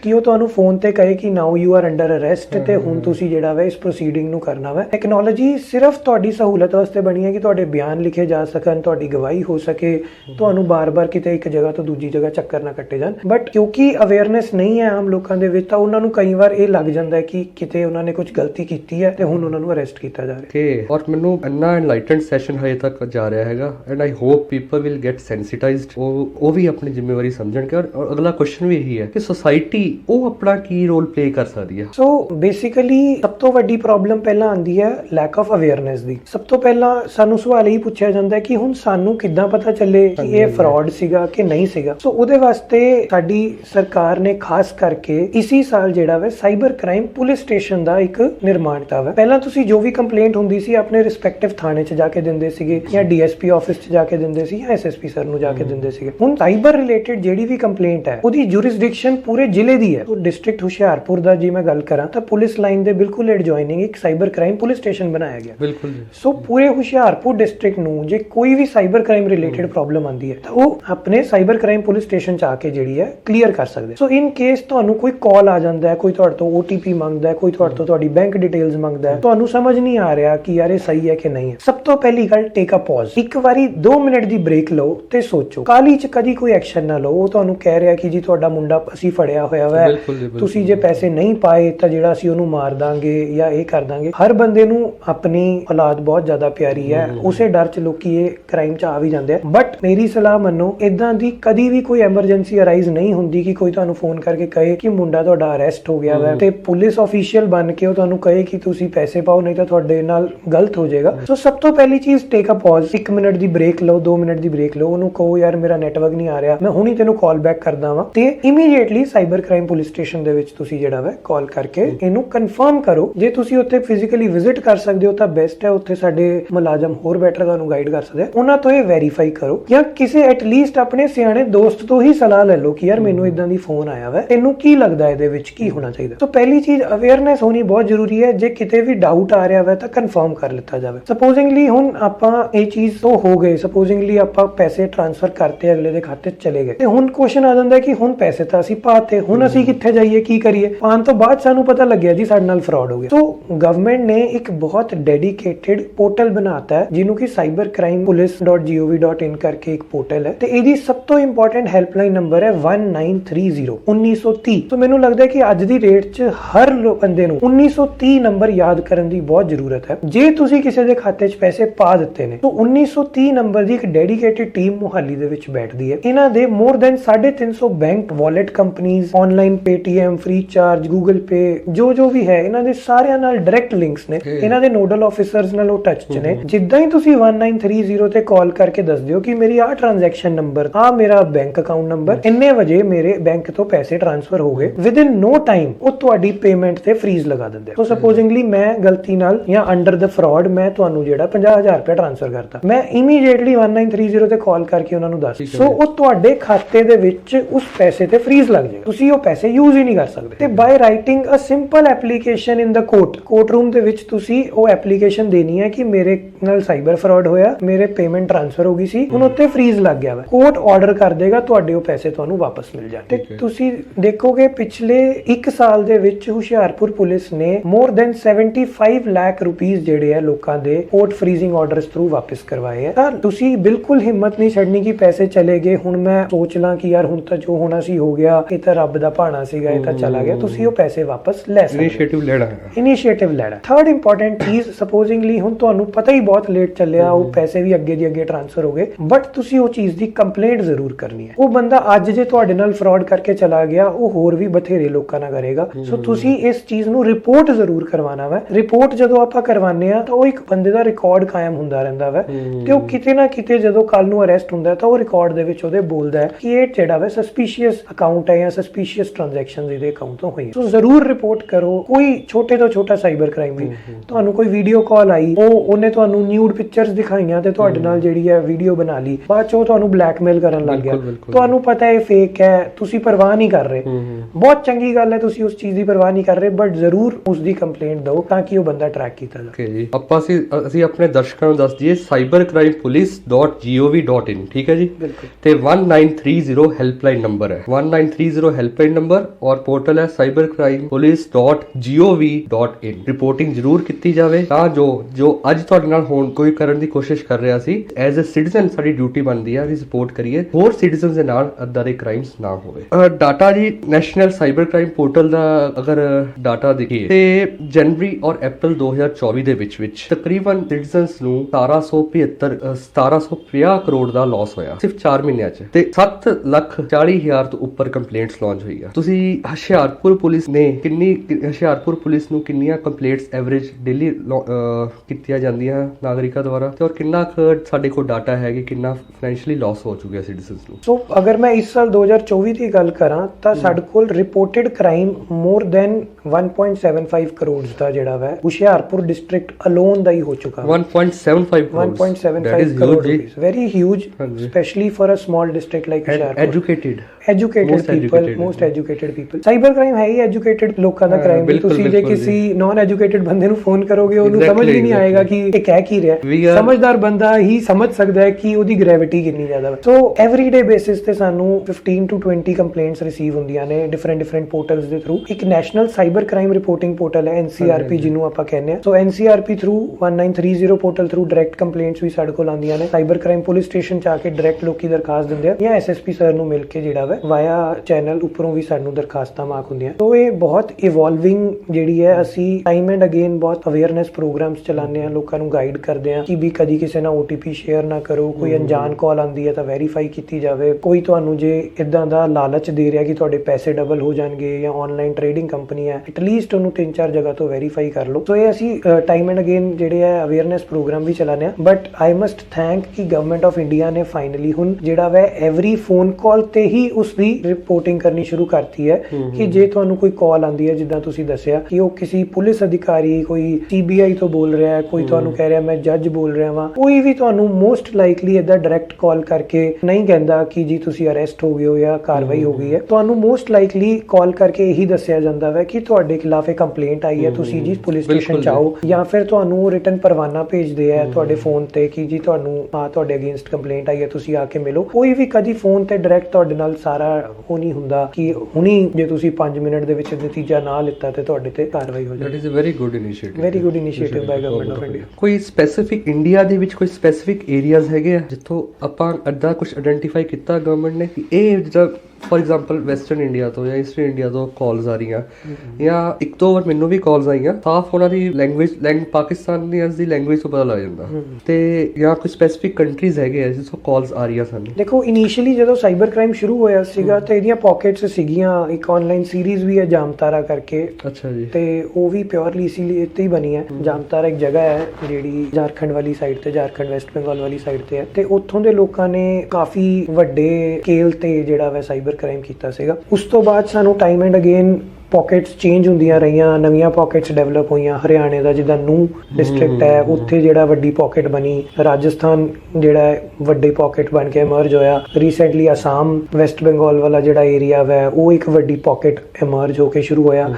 ਕਿ ਉਹ ਤੁਹਾਨੂੰ ਫੋਨ ਤੇ ਕਹੇ ਕਿ now you are under arrest ਤੇ ਹੁਣ ਤੁਸੀਂ ਜਿਹੜਾ ਵਾ ਇਸ ਪ੍ਰੋਸੀਡਿੰਗ ਨੂੰ ਕਰਨਾ ਵਾ। ਟੈਕਨੋਲੋਜੀ ਸਿਰਫ ਤੁਹਾਡੀ ਸਹੂਲਤ ਵਾਸਤੇ ਬਣੀ ਹੈ ਕਿ ਤੁਹਾਡੇ ਬਿਆਨ ਲਿਖੇ ਜਾ ਸਕਣ ਤੁਹਾਡੀ ਗਵਾਹੀ ਹੋ ਸਕੇ। ਤੁਹਾਨੂੰ ਬਾਰ-ਬਾਰ ਕਿਤੇ ਇੱਕ ਜਗ੍ਹਾ ਤੋਂ ਦੂਜੀ ਜਗ੍ਹਾ ਚੱਕਰ ਨਾ ਕੱਟੇ ਜਾਣ। ਬਟ ਕਿਉਂਕਿ ਅਵੇਅਰਨੈਸ ਨਹੀਂ ਹੈ ਆਮ ਲੋਕਾਂ ਦੇ ਵਿੱਚ ਤਾਂ ਉਹਨਾਂ ਨੂੰ ਕਈ ਵਾਰ ਇਹ ਲੱਗ ਜਾਂਦਾ ਹੈ ਕਿ ਕਿਤੇ ਉਹਨਾਂ ਨੇ ਕੁਝ ਗਲਤੀ ਕੀਤੀ ਹੈ ਤੇ ਹੁਣ ਉਹਨਾਂ ਨੂੰ ਅਰੈਸਟ ਕੀਤਾ ਜਾ ਰਿਹਾ ਓਕੇ ਔਰ ਮੈਨੂੰ ਇੰਨਾ ਐਨਲਾਈਟਨਡ ਸੈਸ਼ਨ ਹਜੇ ਤੱਕ ਜਾ ਰਿਹਾ ਹੈਗਾ and I hope people will get sensitised ਉਹ ਉਹ ਵੀ ਆਪਣੀ ਜ਼ਿੰਮੇਵਾਰੀ ਸਮਝਣਗੇ ਔਰ ਔਰ ਅਗਲਾ ਕੁਐਸਚਨ ਵੀ ਇਹੀ ਹੈ ਕਿ ਸੋਸਾਇਟੀ ਉਹ ਆਪਣਾ ਕੀ ਰੋਲ ਪਲੇ ਕਰ ਸਕਦੀ ਹੈ? ਸੋ ਬੇਸਿਕਲੀ ਸਭ ਤੋਂ ਵੱਡੀ ਪ੍ਰੋਬਲਮ ਪਹਿਲਾਂ ਆਂਦੀ ਹੈ ਲੈਕ ਆਫ ਅਵੇਅਰਨੈਸ ਦੀ। ਸਭ ਤੋਂ ਪਹਿਲਾਂ ਸਾਨੂੰ ਸਵਾਲ ਇਹ ਪੁੱਛਿਆ ਜਾਂਦਾ ਹੈ ਕਿ ਹੁਣ ਸਾਨੂੰ ਕਿੱਦਾਂ ਪਤਾ ਚੱਲੇ ਕਿ ਇਹ ਫਰਾਡ ਸੀਗਾ ਕਿ ਨਹੀਂ ਸੀਗਾ। ਸੋ ਉਹਦੇ ਵਾਸਤੇ ਸਾਡੀ ਸਰਕਾਰ ਨੇ ਖਾਸ ਕਰਕੇ ਇਸੀ ਸਾਲ ਜਿਹੜਾ ਵਾ ਸਾਈਬਰ ਕ੍ਰਾਈਮ ਪੁਲਿਸ ਸਟੇਸ਼ਨ ਦਾ ਇੱਕ ਨਿਰਮਾਣ ਕੀਤਾ ਵਾ। ਪਹਿਲਾਂ ਤੁਸੀਂ ਜੋ ਵੀ ਕੰਪਲੇਂਟ ਹੁੰਦੀ ਸੀ ਆਪਣੇ ਰਿਸਪੈਕਟਿਵ ਥਾਣੇ 'ਚ ਜਾ ਕੇ ਦਿੰਦੇ ਸੀਗੇ ਜਾਂ ਡੀਐਸਪੀ ਆਫਿਸ 'ਚ ਜਾ ਕੇ ਦਿੰਦੇ ਸੀ ਜਾਂ ਐਸਐਸਪੀ ਸਰ ਨੂੰ ਜਾ ਕੇ ਦਿੰਦੇ ਸੀਗੇ। ਹੁਣ ਸਾਈਬਰ ਰਿਲੇਟਡ ਜਿਹੜੀ ਵੀ ਕੰਪਲੇਂਟ ਹੈ ਉਹਦੀ ਜੁਰਿਸਡਿਕਸ਼ਨ ਪੂਰੇ ਜ਼ਿਲ੍ਹੇ ਦੀ ਹੈ। ਉਹ ਡਿਸਟ੍ਰਿਕਟ ਹੁਸ਼ਿਆਰਪੁਰ ਦਾ ਜੇ ਮੈਂ ਗੱਲ ਕਰਾਂ ਤਾਂ ਪੁਲਿਸ ਲਾਈਨ ਦੇ ਬਿਲਕੁਲ ਐਡਜੋਇਨਿੰਗ ਇੱਕ ਸਾਈਬਰ ਕ੍ਰਾਈਮ ਪੁਲਿਸ ਸਟੇਸ਼ਨ ਬਣਾਇਆ ਗਿਆ। ਬਿਲਕੁਲ ਜੀ। ਸੋ ਪੂਰੇ ਹੁਸ਼ਿਆਰਪੁਰ ਡਿਸਟ੍ਰਿਕਟ ਨੂੰ ਜੇ ਕੋਈ ਵੀ ਸਾਈਬਰ ਕ੍ਰਾਈਮ ਰਿਲੇਟਡ ਪ੍ਰੋਬਲਮ ਆਂਦੀ ਹੈ ਤਾਂ ਉਹ ਆਪਣੇ ਸਾਈਬਰ ਕ੍ਰਾਈਮ ਪੁਲਿਸ ਸਟੇਸ਼ਨ ਚ ਆ ਕੇ ਜਿਹੜੀ ਹੈ ਕਲੀਅਰ ਕਰ ਸਕਦੇ। ਸੋ ਇਨ ਕੇਸ ਤੁਹਾਨੂੰ ਕੋਈ ਕਾਲ ਆ ਜਾਂਦਾ ਹੈ ਕੋਈ ਤੁਹਾਡੇ ਤੋਂ OTP ਮੰਗਦਾ ਹੈ ਕੋਈ ਤੁਹਾਡੇ ਤੋਂ ਤੁਹਾਡੀ ਬੈਂਕ ਡਿਟੇਲਸ ਮੰਗਦਾ ਹੈ ਤੁਹਾਨੂੰ ਸਮਝ ਨਹੀਂ ਆ ਰਿਹਾ ਕਿ ਯਾਰ ਇਹ ਸਹੀ ਹੈ ਕਿ ਨਹੀਂ ਹੈ। ਸਭ ਤੋਂ ਪਹਿਲੀ ਗੱਲ ਟੇਕ ਅ ਪੌਜ਼ ਇੱਕ ਵਾਰੀ 2 ਮਿੰਟ ਦੀ ਬ੍ਰੇਕ ਲਓ ਤੇ ਸੋਚੋ। ਕਾਲੀ ਚ ਕਦੀ ਕੋਈ ਐਕਸ਼ਨ ਨਾ ਲਓ। ਉਹ ਤੁਹਾਨੂੰ ਕਹਿ ਰਿਹਾ ਕਿ ਜੀ ਤੁਹਾਡਾ ਮੁੰਡਾ ਅਸੀਂ ਫੜਿਆ ਹੋਇਆ ਬਿਲਕੁਲ। ਤੁਸੀਂ ਜੇ ਪੈਸੇ ਨਹੀਂ ਪਾਏ ਤਾਂ ਜਿਹੜਾ ਅਸੀਂ ਉਹਨੂੰ ਮਾਰ ਦਾਂਗੇ ਜਾਂ ਇਹ ਕਰ ਦਾਂਗੇ। ਹਰ ਬੰਦੇ ਨੂੰ ਆਪਣੀ ਔਲਾਦ ਬਹੁਤ ਜ਼ਿਆਦਾ ਪਿਆਰੀ ਹੈ। ਉਸੇ ਡਰ ਚ ਲੋਕੀ ਇਹ ਕ੍ਰਾਈਮ ਚ ਆ ਵੀ ਜਾਂਦੇ ਆ। ਬਟ ਮੇਰੀ ਸਲਾਹ ਮੰਨੋ ਇਦਾਂ ਦੀ ਕਦੀ ਵੀ ਕੋਈ ਐਮਰਜੈਂਸੀ ਅਰਾਈਜ਼ ਨਹੀਂ ਹੁੰਦੀ ਕਿ ਕੋਈ ਤੁਹਾਨੂੰ ਫੋਨ ਕਰਕੇ ਕਹੇ ਕਿ ਮੁੰਡਾ ਤੁਹਾਡਾ ਅਰੈਸਟ ਹੋ ਗਿਆ ਵਾ ਤੇ ਪੁਲਿਸ ਅਫੀਸ਼ੀਅਲ ਬਣ ਕੇ ਉਹ ਤੁਹਾਨੂੰ ਕਹੇ ਕਿ ਤੁਸੀਂ ਪੈਸੇ ਪਾਓ ਨਹੀਂ ਤਾਂ ਤੁਹਾਡੇ ਨਾਲ ਗਲਤ ਹੋ ਜਾਏਗਾ। ਸੋ ਸਭ ਤੋਂ ਪਹਿਲੀ ਚੀਜ਼ ਟੇਕ ਅ ਪੌਜ਼ 1 ਮਿੰਟ ਦੀ ਬ੍ਰੇਕ ਲਓ 2 ਮਿੰਟ ਦੀ ਬ੍ਰੇਕ ਲਓ। ਉਹਨੂੰ ਕਹੋ ਯਾਰ ਮੇਰਾ ਨੈਟਵਰਕ ਨਹੀਂ ਆ ਰਿਹਾ। ਮੈਂ ਹੁਣੀ ਤੈਨੂੰ ਕਾਲ ਬੈਕ ਕਰਦਾ ਵਾਂ। ਤੇ immediately cyber crime police station ਦੇ ਵਿੱਚ ਤੁਸੀਂ ਜਿਹੜਾ ਵਾ ਕਾਲ ਕਰਕੇ ਇਹਨੂੰ ਕਨਫਰਮ ਕਰੋ। ਜੇ ਤੁਸੀਂ ਉੱਥੇ ਫਿਜ਼ੀਕਲੀ ਵਿਜ਼ਿਟ ਕਰ ਸਕਦੇ ਹੋ ਤਾਂ ਬੈਸਟ ਹੈ ਉੱਥੇ ਸਾਡੇ ਮੁਲਾਜ਼ਮ ਹੋਰ ਬੈਟਰ ਤੁਹਾਨੂੰ ਗਾਈਡ ਕਰ ਸਕਦੇ ਉਹਨਾਂ ਤੋਂ ਇਹ ਵੈਰੀਫਾਈ ਕਰੋ ਜਾਂ ਕਿਸੇ ਐਟਲੀਸਟ ਆਪਣੇ ਸਿਆਣੇ ਦੋਸਤ ਤੋਂ ਹੀ ਸਲਾਹ ਲੈ ਲਓ ਕਿ ਯਾਰ ਮੈਨੂੰ ਇਦਾਂ ਦੀ ਫੋਨ ਆਇਆ ਵਾ। ਤੈਨੂੰ ਕੀ ਲੱਗਦਾ ਇਹਦੇ ਵਿੱਚ? ਕੀ ਹੋਣਾ ਚਾਹੀਦਾ। ਸੋ ਪਹਿਲੀ ਚੀਜ਼ ਅਵੇਅਰਨੈਸ ਹੋਣੀ ਬਹੁਤ ਜ਼ਰੂਰੀ ਹੈ। ਜੇ ਕਿਤੇ ਵੀ ਡਾਊਟ ਆ ਰਿਹਾ ਵਾ ਤਾਂ ਕਨਫਰਮ ਕਰ ਲਿੱਤਾ ਜਾਵੇ। ਸਪੋਜ਼ਿੰਗਲੀ ਹੁਣ ਆਪਾਂ ਇਹ ਚੀਜ਼ ਤੋਂ ਹੋ ਗਏ। ਸਪੋਜ਼ਿੰਗਲੀ ਆਪਾਂ ਪੈਸੇ ਟ੍ਰਾਂਸਫਰ ਕਰਤੇ ਅਗਲੇ ਦੇ ਖਾਤੇ 'ਚ ਚਲੇ ਗਏ। ਤੇ ਹੁਣ ਕੁਐਸਚਨ ਆ ਜਾਂਦਾ ਹੈ ਕਿ ਹੁਣ ਪੈਸੇ ਤਾਂ ਅਸੀਂ ਪਾਤੇ ਹੁਣ ਅਸੀਂ ਕਿੱਥੇ ਜਾਈਏ ਕੀ ਕਰੀਏ? ਪਾਉਣ ਤੋਂ ਬਾਅਦ ਸਾਨੂੰ ਪਤਾ ਲੱਗਿਆ ਜੀ ਸਾਡੇ ਨਾਲ ਫਰਾਡ ਹੋ ਗਿਆ। ਸੋ ਗਵਰਨਮੈਂਟ ਨੇ ਇੱਕ ਬਹੁਤ ਡੈਡੀਕੇਟਿਡ ਪੋਰਟਲ ਬਣਾਤਾ ਹੈ ਜਿਹਨੂੰ ਕਿ cybercrimepolice.gov.in ਕਰਕੇ ਇੱਕ ਪੋਰਟਲ ਹੈ। ਤੇ ਇਹਦੀ ਸਭ ਤੋਂ ਇੰਪੋਰਟੈਂਟ ਹੈਲਪਲਾਈਨ ਨੰਬਰ ਹੈ 1930 1930 ਸੋ ਮੈਨੂੰ ਲੱਗਦਾ ਹੈ ਕਿ ਅੱਜ ਦੀ ਡੇਟ 'ਚ ਹਰ ਬੰਦੇ ਨੂੰ 1930 ਨੰਬਰ ਯਾਦ ਕਰਨ ਦੀ ਬਹੁਤ ਜ਼ਰੂਰਤ ਹੈ। ਜੇ ਤੁਸੀਂ ਕਿਸੇ ਦੇ ਖਾਤੇ 'ਚ ਪੈਸੇ ਪਾ ਦਿੱਤੇ ਨੇ ਤਾਂ 1930 ਨੰਬਰ ਦੀ ਇੱਕ ਡੈਡੀਕੇਟਿਡ ਟੀਮ ਮੁਹਾਲੀ ਦੇ ਵਿੱਚ ਬੈਠਦੀ ਹੈ। ਇਹਨਾਂ ਦੇ ਮੋਰ ਦੈਨ 350 ਬੈਂਕ ਵਾਲਟ ਕੰਪਨੀਆਂ online Paytm Freecharge Google Pay ਜੋ ਜੋ ਵੀ ਹੈ ਇਹਨਾਂ ਦੇ ਸਾਰਿਆਂ ਨਾਲ ਡਾਇਰੈਕਟ ਲਿੰਕਸ ਨੇ. ਇਹਨਾਂ ਦੇ ਨੋਡਲ ਆਫੀਸਰਸ ਨਾਲ ਉਹ ਟੱਚ 'ਚ ਨੇ। ਜਿੱਦਾਂ ਹੀ ਤੁਸੀਂ 1930 ਤੇ ਕਾਲ ਕਰਕੇ ਦੱਸ ਦਿਓ ਕਿ ਮੇਰੀ ਆਹ ਟ੍ਰਾਂਜੈਕਸ਼ਨ ਨੰਬਰ ਆ ਮੇਰਾ ਬੈਂਕ ਅਕਾਊਂਟ ਨੰਬਰ ਇੰਨੇ ਵਜੇ ਮੇਰੇ ਬੈਂਕ ਤੋਂ ਪੈਸੇ ਟ੍ਰਾਂਸਫਰ ਹੋ ਗਏ। ਵਿਦ ਇਨ ਨੋ ਟਾਈਮ ਉਹ ਤੁਹਾਡੀ ਪੇਮੈਂਟ ਤੇ ਫ੍ਰੀਜ਼ ਲਗਾ ਦਿੰਦੇ ਸੋ ਸਪੋਜ਼ਿੰਗਲੀ ਮੈਂ ਗਲਤੀ ਨਾਲ ਜਾਂ ਅੰਡਰ ਦ ਫਰਾਡ ਮੈਂ ਤੁਹਾਨੂੰ ਜਿਹੜਾ 50000 ਰੁਪਏ ਟ੍ਰਾਂਸਫਰ ਕਰਤਾ। ਮੈਂ ਇਮੀਡੀਏਟਲੀ 1930 ਤੇ ਕਾਲ ਕਰਕੇ ਉਹਨਾਂ ਨੂੰ ਦੱਸ ਸੋ ਉਹ ਤੁਹਾਡੇ ਖਾਤੇ ਦੇ ਵਿੱਚ ਉਸ ਪੈਸੇ ਤੇ ਫ੍ਰੀਜ਼ ਲੱਗ ਜਾਏਗਾ। ਤੁਸੀਂ ਉਹ ਪੈਸੇ ਯੂਜ਼ ਹੀ ਨਹੀਂ ਕਰ ਸਕਦੇ। ਤੇ by writing a simple application in the court court room ਦੇ ਵਿੱਚ ਤੁਸੀਂ ਉਹ ਐਪਲੀਕੇਸ਼ਨ ਦੇਣੀ ਹੈ ਕਿ ਮੇਰੇ ਨਾਲ ਸਾਈਬਰ ਫਰਾਡ ਹੋਇਆ ਮੇਰੇ ਪੇਮੈਂਟ ਟ੍ਰਾਂਸਫਰ ਹੋ ਗਈ ਸੀ ਹੁਣ ਉੱਤੇ ਫ੍ਰੀਜ਼ ਲੱਗ ਗਿਆ ਵਾ। ਕੋਰਟ ਆਰਡਰ ਕਰ ਦੇਗਾ ਤੁਹਾਡੇ ਉਹ ਪੈਸੇ ਤੁਹਾਨੂੰ ਵਾਪਸ ਮਿਲ ਜਾਣ ਤੇ। ਤੁਸੀਂ ਦੇਖੋਗੇ ਪਿਛਲੇ 1 ਸਾਲ ਦੇ ਵਿੱਚ ਹੁਸ਼ਿਆਰਪੁਰ ਪੁਲਿਸ ਨੇ ਮੋਰ ਦੈਨ 75 ਲੱਖ ਰੁਪੀਸ ਜਿਹੜੇ ਆ ਲੋਕਾਂ ਦੇ ਕੋਰਟ ਫ੍ਰੀਜ਼ਿੰਗ ਆਰਡਰਸ ਥਰੂ ਵਾਪਸ ਕਰਵਾਏ ਆ। ਤਾਂ ਤੁਸੀਂ ਬਿਲਕੁਲ ਹਿੰਮਤ ਨਹੀਂ ਛੱਡਣੀ ਕਿ ਪੈਸੇ ਚਲੇ ਗਏ। ਹੁਣ ਮੈਂ ਸੋਚ ਲਾਂ ਕਿ ਯਾਰ ਹੁਣ ਤਾਂ ਜੋ ਹੋਣਾ ਸੀ ਹੋ ਗਿਆ। ਇਹ ਤਾਂ ਰੱਬ ਦਾ ਭਾਣਾ ਸੀਗਾ ਇਹ ਤਾਂ ਚਲਾ ਗਿਆ। ਤੁਸੀਂ ਉਹ ਪੈਸੇ ਵਾਪਸ ਲੈ ਸਕਦੇ ਇਨੀਸ਼ੀਏਟਿਵ ਲੈਣਾ ਇਨੀਸ਼ੀਏਟਿਵ ਲੈਣਾ। ਥਰਡ ਇੰਪੋਰਟੈਂਟ ਚੀਜ਼ ਸਪੋਜ਼ਿੰਗਲੀ ਹੁਣ ਤੁਹਾਨੂੰ ਪਤਾ ਹੀ ਬਹੁਤ ਲੇਟ ਚੱਲਿਆ ਉਹ ਪੈਸੇ ਵੀ ਅੱਗੇ ਦੀ ਅੱਗੇ ਟ੍ਰਾਂਸਫਰ ਹੋ ਗਏ। ਬਟ ਤੁਸੀਂ ਉਹ ਚੀਜ਼ ਦੀ ਕੰਪਲੇਂਟ ਜ਼ਰੂਰ ਕਰਨੀ ਹੈ। ਉਹ ਬੰਦਾ ਅੱਜ ਜੇ ਤੁਹਾਡੇ ਨਾਲ ਫਰਾਡ ਕਰਕੇ ਚਲਾ ਗਿਆ ਉਹ ਹੋਰ ਵੀ ਬਥੇਰੇ ਲੋਕਾਂ ਨਾਲ ਕਰੇਗਾ। ਸੋ ਤੁਸੀਂ ਇਸ ਚੀਜ਼ ਨੂੰ ਰਿਪੋਰਟ ਜ਼ਰੂਰ ਕਰਵਾਉਣਾ ਵਾ। ਰਿਪੋਰਟ ਜਦੋਂ ਆਪਾਂ ਕਰਵਾਉਂਦੇ ਆ ਤਾਂ ਉਹ ਇੱਕ ਬੰਦੇ ਦਾ ਰਿਕਾਰਡ ਕਾਇਮ ਹੁੰਦਾ ਰਹਿੰਦਾ ਵਾ। ਤੇ ਉਹ ਕਿਤੇ ਨਾ ਕਿਤੇ ਜਦੋਂ ਕੱਲ ਨੂੰ ਅਰੈਸਟ ਹੁੰਦਾ ਤਾਂ ਉਹ ਰਿਕਾਰਡ ਦੇ ਵਿੱਚ ਉਹਦੇ ਬੋਲਦਾ ਹੈ ਕਿ ਇਹ ਜਿਹੜਾ ਵਾ ਸਸਪੀਸ਼ੀਅਸ ਅਕਾਊਂਟ ਹੈ ਜਾਂ ਸਸਪੀਸ਼ੀਅਸ ਟ੍ਰਾਂਜੈਕਸ਼ਨਸ ਇਹਦੇ ਅਕਾਊਂਟ ਤੋਂ ਹੋਈ ਸੋ ਜ਼ਰੂਰ ਰਿਪੋਰਟ ਕਰੋ। ਕੋਈ ਛੋਟੇ ਤੋਂ ਛੋਟਾ ਸਾਈਬਰ ਕ੍ਰਾਈਮ ਵੀ ਤੁਹਾਨੂੰ ਕੋਈ ਵੀਡੀਓ ਕਾਲ ਆਈ ਉਹ ਉਹਨੇ ਤੁਹਾਨੂੰ ਨਿਊਡ ਪਿਕਚਰਸ ਦਿਖਾਈਆਂ ਤੇ ਤੁਹਾਡੇ ਨਾਲ ਜਿਹੜੀ ਹੈ ਵੀਡੀਓ ਬਣਾ ਲਈ। ਬਾਅਦ ਚ ਉਹ ਤੁਹਾਨੂੰ ਬਲੈਕਮੇਲ ਕਰਨ ਲੱਗ ਗਿਆ। ਤੁਹਾਨੂੰ ਪਤਾ ਹੈ ਫੇਕ ਹੈ ਤੁਸੀਂ ਪਰਵਾਹ ਨਹੀਂ ਕਰ ਰਹੇ। ਬਹੁਤ ਚੰਗੀ ਗੱਲ ਹੈ ਤੁਸੀਂ ਉਸ ਚੀਜ਼ ਦੀ ਪਰਵਾਹ ਨਹੀਂ ਕਰ ਰਹੇ ਬਟ ਜ਼ਰੂਰ ਉਸ ਦੀ ਕੰਪਲੇਂਟ ਦਿਓ ਤਾਂ ਕਿ ਉਹ ਬੰਦਾ ਟਰੈਕ ਕੀਤਾ ਜਾਵੇ। ਓਕੇ ਜੀ ਆਪਾਂ ਅਸੀਂ ਅਸੀਂ ਆਪਣੇ ਦਰਸ਼ਕਾਂ ਨੂੰ ਦੱਸ ਦਈਏ cybercrimepolice.gov.in ਠੀਕ ਹੈ ਜੀ? ਤੇ 1930 ਹੈਲਪਲਾਈਨ ਨੰਬਰ ਹੈ। 1930 ਹੈਲਪਲਾਈਨ ਨੰਬਰ ਔਰ ਪੋਰਟਲ ਹੈ cybercrimepolice.gov.in ਰਿਪੋਰਟਿੰਗ ਜ਼ਰੂਰ ਕੀਤੀ ਜਾਵੇ ਤਾਂ ਜੋ ਜੋ ਅੱਜ ਤੁਹਾਡੇ ਨਾਲ ਹੋਣ ਕੋਈ ਕਰਨ ਦੀ ਕੋਸ਼ਿਸ਼ ਕਰ ਰਿਹਾ ਸੀ ਐਜ਼ ਅ ਸਿਟੀਜ਼ਨ ਸਾਡੀ ਡਿਊਟੀ ਬਣਦੀ ਹੈ ਅਸੀਂ ਸਪੋਰਟ ਕਰੀਏ। ਹੋਰ ਸਿਟੀਜ਼ਨਸ ਦੇ ਨਾਲ ਏਦਾਂ ਦੇ ਕ੍ਰਾਈਮਸ ਨਾ ਹੋਵੇ। ਡਾਟਾ ਜੀ ਨੈਸ਼ਨਲ ਸਾਈਬਰ ਕ੍ਰਾਈਮ ਪੋਰਟਲ ਦਾ ਅਗਰ ਡਾਟਾ ਦੇਖੀਏ ਤੇ ਜਨਵਰੀ ਔਰ ਅਪ੍ਰੈਲ 2024 ਦੇ ਵਿੱਚ ਵਿੱਚ ਤਕਰੀਬਨ ਸਿਟੀਜ਼ਨਸ ਨੂੰ 1775 1750 ਕਰੋੜ ਦਾ ਲਾਸ ਹੋਇਆ ਸਿਰਫ 4 ਮਹੀਨਿਆਂ 'ਚ ਤੇ 7 ਲੱਖ 40 ਹਜ਼ਾਰ ਤੋਂ ਉੱਪਰ ਕੰਪਲੇਂਟਸ ਲਾਂਚ ਹੋਈ ਆ। ਤੁਸੀਂ ਹੁਸ਼ਿਆਰਪੁਰ ਪੁਲਿਸ ਨੇ ਕਿੰਨੀ ਕਿ- ਪੁਲਿਸ ਨੂੰ ਕਿੰਨੀਆਂ ਕੰਪਲੇਂਟਸ ਐਵਰੇਜ ਡੇਲੀ ਕੀਤੀਆਂ ਜਾਂਦੀਆਂ ਨਾਗਰਿਕਾਂ ਦੁਆਰਾ ਤੇ ਔਰ ਕਿੰਨਾ ਕੁ ਸਾਡੇ ਕੋਲ ਡਾਟਾ ਹੈ ਕਿ ਕਿੰਨਾ ਫਾਈਨੈਂਸ਼ੀਅਲੀ ਲਾਸ ਹੋ ਚੁੱਕਿਆ ਸਿਟੀਜ਼ਨਸ ਨੂੰ? ਸੋ ਅਗਰ ਮੈਂ ਇਸ ਸਾਲ 2024 ਦੀ ਗੱਲ ਕਰਾਂ ਤਾਂ ਸਾਡੇ ਕੋਲ reported crime more than 1.75 crore ਦਾ ਜਿਹੜਾ ਵਾ ਹੁਸ਼ਿਆਰਪੁਰ ਡਿਸਟ੍ਰਿਕਟ ਅਲੋਨ ਦਾ ਹੀ ਹੋ ਚੁੱਕਾ ਵਾ। 1.75 crores. That 1.75 is crore huge. ਜੀ rupees very huge ਹਾਂਜੀ। especially for a small district like Ed- Hushiyarpur. educated. Educated Most people educated, most ਹਾਂ। educated people. ਸਾਈਬਰ ਕ੍ਰਾਈਮ ਹੈ ਹੀ ਐਜੂਕੇਟਿਡ ਲੋਕਾਂ ਦਾ ਹਾਂ, ਕ੍ਰਾਈਮ ਤੁਸੀਂ ਜੇ ਕਿਸੇ ਨਾਨ ਐਜੂਕੇਟਿਡ ਬੰਦੇ ਨੂੰ ਫੋਨ ਕਰੋਗੇ ਉਹਨੂੰ ਸਮਝ ਵੀ ਨਹੀਂ. ਆਏਗਾ ਕਿ ਇਹ ਕਹਿ ਕੀ ਰਿਹਾ। ਹੈ ਸਮਝਦਾਰ ਬੰਦਾ ਹੀ ਸਮਝ ਸਕਦਾ ਹੈ ਕਿ ਉਹਦੀ ਗ੍ਰੈਵਿਟੀ ਕਿੰਨੀ ਜ਼ਿਆਦਾ ਹੈ ਸੋ ਐਵਰੀਡੇ ਬੇਸਿਸ ਤੇ ਸਾਨੂੰ 15 ਟੂ 20 ਕੰਪਲੇਂਟਸ ਰਿਸੀਵ ਹੁੰਦੀਆਂ ਨੇ ਡਿਫਰੈਂਟ ਡਿਫਰੈਂਟ ਪੋਰਟਲਸ ਦੇ ਥਰੂ ਇੱਕ national cyber crime reporting portal ਹੈ ਹਾਂਜੀ। ਜਿਹਨੂੰ ਆਪਾਂ ਕਹਿੰਦੇ ਆ so NCRP through 1930 portal through direct complaints ਵੀ ਸਾਡੇ ਕੋਲ ਆਉਂਦੀਆਂ ਨੇ। ਸਾਈਬਰ ਕ੍ਰਾਈਮ ਪੁਲਿਸ ਸਟੇਸ਼ਨ ਚ ਆ ਕੇ ਡਾਇਰੈਕਟ ਲੋਕੀ ਦਰਖਾਸਤ ਦਿੰਦੇ ਆ। ਜਾਂ ਐਸਐਸਪੀ ਸਰ ਨੂੰ ਮਿਲ ਕੇ ਜਿਹੜਾ ਵਾ ਵਾਇਆ ਚੈਨਲ ਉੱਪਰੋਂ ਵੀ ਸਾਨੂੰ ਦਰਖਾਸਤਾਂ ਮਾਕ ਹੁੰਦੀਆਂ। ਸੋ ਇਹ ਬਹੁਤ ਇਵੋਲਵਿੰਗ ਜਿਹੜੀ ਹੈ ਅਸੀਂ ਟਾਈਮ ਐਂਡ ਅਗੇਨ ਬਹੁਤ ਅਵੇਅਰਨੈਸ ਪ੍ਰੋਗਰਾਮਸ ਚਲਾਉਂਦੇ ਆ ਲੋਕਾਂ ਨੂੰ ਗਾਈਡ ਕਰਦੇ ਆ ਕਿ ਵੀ ਕਦੀ ਕਿਸੇ ਨਾਲ OTP ਸ਼ੇਅਰ ਨਾ ਕਰੋ ਕੋਈ ਅਣਜਾਣ ਕਾਲ ਆਉਂਦੀ ਹੈ ਤਾਂ ਵੈਰੀਫਾਈ ਕੀਤੀ ਜਾਵੇ। ਕੋਈ ਤੁਹਾਨੂੰ ਜੇ ਇਦਾਂ ਦਾ ਲਾਲਚ ਦੇ ਰਿਹਾ ਕਿ ਤੁਹਾਡੇ ਪੈਸੇ ਡਬਲ ਹੋ ਜਾਣਗੇ ਜਾਂ ਆਨਲਾਈਨ ਟ੍ਰੇਡਿੰਗ ਕੰਪਨੀ ਹੈ ਐਟਲੀਸਟ ਉਹਨੂੰ ਤਿੰਨ ਚਾਰ ਜਗ੍ਹਾ ਤੋਂ ਵੈਰੀਫਾਈ ਕਰ ਲਓ। ਸੋ ਇਹ ਅਸੀਂ ਟਾਈਮ ਐਂਡ ਅਗੇਨ ਜਿਹੜੇ ਹੈ ਅਵੇਅਰਨੈਸ ਪ੍ਰੋਗਰਾਮ ਵੀ ਚਲਾਉਂਦੇ ਆ ਬਟ ਆਈ ਮਸਟ ਥੈਂਕ ਕਿ ਗਵਰਨਮੈਂਟ ਆਫ ਇੰਡੀਆ ਨੇ ਫਾਈਨਲੀ ਹੁਣ ਜਿਹੜਾ ਵੈ ਐਵਰੀ ਫੋਨ ਕਾਲ ਤੇ ਹੀ ਉਸ ਦੀ ਰਿਪੋਰਟਿੰਗ ਕਰਨੀ ਸ਼ੁਰੂ ਕਰਤੀ ਹੈ ਕਿ ਜੇ ਤੁਹਾਨੂੰ ਕੋਈ ਕਾਲ ਆਉਂਦੀ ਹੈ ਜਿੱਦਾਂ ਤੁਸੀਂ ਦੱਸਿਆ ਕਿ ਉਹ ਕਿਸੇ ਪੁਲਿਸ ਅਧਿਕਾਰੀ ਕੋਈ ਸੀਬੀਆਈ ਤੋਂ ਬੋਲ ਰਿਹਾ ਹੈ ਕੋਈ ਤੁਹਾਨੂੰ ਕਹਿ ਰਿਹਾ ਮੈਂ ਜੱਜ ਬੋਲ ਰਿਹਾ ਵਾਂ ਕੋਈ ਵੀ ਤੁਹਾਨੂੰ ਮੋਸਟ ਲਾਈਕਲੀ ਇਹਦਾ ਡਾਇਰੈਕਟ ਕਾਲ ਕਰਕੇ ਨਹੀਂ ਕਹਿੰਦਾ ਕਿ ਜੀ ਤੁਸੀਂ ਅਰੈਸਟ ਹੋ ਗਏ ਹੋ ਜਾਂ ਕਾਰਵਾਈ ਹੋ ਗਈ ਹੈ। ਤੁਹਾਨੂੰ ਮੋਸਟ ਲਾਈਕਲੀ ਕਾਲ ਕਰਕੇ ਇਹੀ ਦੱਸਿਆ ਜਾਂਦਾ ਹੈ ਕਿ ਤੁਹਾਡੇ ਖਿਲਾਫ ਇਹ ਕੰਪਲੇਂਟ ਆਈ ਹੈ ਤੁਸੀਂ ਜੀ ਪੁਲਿਸ ਸਟੇਸ਼ਨ। ਚਾਹੋ ਜਾਂ। ਫਿਰ ਤੁਹਾਨੂੰ ਰਿਟਨ ਪਰਵਾਨਾ ਭੇਜਦੇ ਆ ਤੁਹਾਡੇ ਫੋਨ ਤੇ ਕਿ ਜੀ ਤੁਹਾਨੂੰ ਆ ਤੁਹਾਡੇ ਅਗੇਂਸਟ ਕੰਪਲੇਂਟ ਆਈ ਹੈ ਤੁਸੀਂ ਆ ਕੇ ਮਿਲੋ। ਕੋਈ ਵੀ ਕਦੀ ਫੋਨ ਤੇ ਡਾਇਰੈਕਟ ਤੁਹਾਡੇ ਨਾਲ ਸਾਰਾ ਉਹ ਨਹੀਂ ਹੁੰਦਾ ਕਿ ਹੁਣੀ ਜੇ ਤੁਸੀਂ 5 ਮਿੰਟ ਦੇ ਵਿੱਚ ਨਤੀਜਾ ਨਾ ਲਿੱਤਾ ਤੇ ਤੁਹਾਡੇ ਤੇ ਕਾਰਵਾਈ ਹੋ ਜਾਵੇ is a very good initiative Very good initiative by Government of India. ਕੋਈ ਸਪੈਸੀਫਿਕ ਇੰਡੀਆ ਦੇ ਵਿੱਚ ਕੋਈ ਸਪੈਸੀਫਿਕ ਏਰੀਆਜ਼ ਹੈਗੇ ਆ ਜਿੱਥੋਂ ਆਪਾਂ ਅੱਧਾ ਕੁਝ ਆਇਡੈਂਟੀਫਾਈ ਕੀਤਾ ਗਵਰਨਮੈਂਟ ਨੇ ਕਿ ਇਹ ਜਿਹੜਾ ਫੋਰ ਐਗਜ਼ਾਮਪਲ ਵੈਸਟਰਨ ਇੰਡੀਆ ਤੋਂ ਜਾਂ ਈਸਟਰਨ ਇੰਡੀਆ ਤੋਂ ਕਾਲਸ ਆ ਰਹੀਆਂ। ਜਾਂ ਇੱਕ ਦੋ ਵਾਰ ਮੈਨੂੰ ਵੀ ਕਾਲਸ ਆਈਆਂ। ਸਾਫ਼ ਉਹਨਾਂ ਦੀ ਲੈਂਗੁਏਜ ਲੈਂਗ ਪਾਕਿਸਤਾਨੀਆਂ ਦੀ ਲੈਂਗੁਏਜ ਤੋਂ ਪਤਾ ਲੱਗ ਜਾਂਦਾ। ਤੇ ਜਾਂ ਕੋਈ ਸਪੈਸੀਫਿਕ ਕੰਟਰੀਜ਼ ਹੈਗੇ ਆ ਜਿੱਥੋਂ ਕਾਲਸ ਆ ਰਹੀਆਂ ਸਾਨੂੰ। ਦੇਖੋ ਇਨੀਸ਼ੀਅਲੀ ਜਦੋਂ ਸਾਈਬਰ ਕ੍ਰਾਈਮ ਸ਼ੁਰੂ ਹੋਇਆ ਸੀਗਾ ਤੇ ਇਹਦੀਆਂ ਪਾਕਟਸ ਸੀਗੀਆਂ। ਇੱਕ ਆਨਲਾਈਨ ਸੀਰੀਜ਼ ਵੀ ਹੈ ਜਾਮਤਾਰਾ ਕਰਕੇ। ਅੱਛਾ ਜੀ। ਤੇ ਉਹ ਵੀ ਪਿਓਰਲੀ ਇਸੀ ਲਈ ਇੱਥੇ ਹੀ ਬਣੀ ਹੈ। ਜਾਮਤਾਰਾ ਇੱਕ ਜਗ੍ਹਾ ਹੈ ਜਿਹੜੀ ਝਾਰਖੰਡ ਵਾਲੀ ਸਾਈਡ ਤੇ ਝਾਰਖੰਡ ਵੈਸਟ ਬੰਗਾਲ ਵਾਲੀ ਸਾਈਡ ਤੇ ਹੈ। ਤੇ ਉੱਥੋਂ ਦੇ ਲੋਕਾਂ ਨੇ ਕਾਫੀ ਵੱਡੇ ਸਕੇਲ ਤੇ ਜਿਹੜਾ ਵਾ ਸਾਈਬਰ ਕ੍ਰਾਈਮ ਕੀਤਾ ਸੀਗਾ। ਉਸ ਤੋਂ ਬਾਅਦ ਸਾਨੂੰ time and again pockets change ਹੁੰਦੀਆਂ ਰਹੀਆਂ ਨਵੀਆਂ ਪਾਕਟਸ ਡਿਵੈਲਪ ਹੋਈਆਂ। ਹਰਿਆਣੇ ਦਾ ਜਿੱਦਾਂ ਨੂੰ ਡਿਸਟ੍ਰਿਕਟ ਹੈ ਉੱਥੇ ਜਿਹੜਾ ਵੱਡੀ ਪਾਕਟ ਬਣੀ ਰਾਜਸਥਾਨ ਜਿਹੜਾ ਵੱਡੀ ਪਾਕਟ ਬਣ ਕੇ ਇਮਰਜ ਹੋਇਆ। ਰੀਸੈਂਟਲੀ ਅਸਾਮ ਵੈਸਟ ਬੰਗਾਲ ਵਾਲਾ ਜਿਹੜਾ ਏਰੀਆ ਹੈ ਉਹ ਇੱਕ ਵੱਡੀ ਪਾਕਟ ਇਮਰਜ ਹੋ ਕੇ ਸ਼ੁਰੂ ਹੋਇਆ।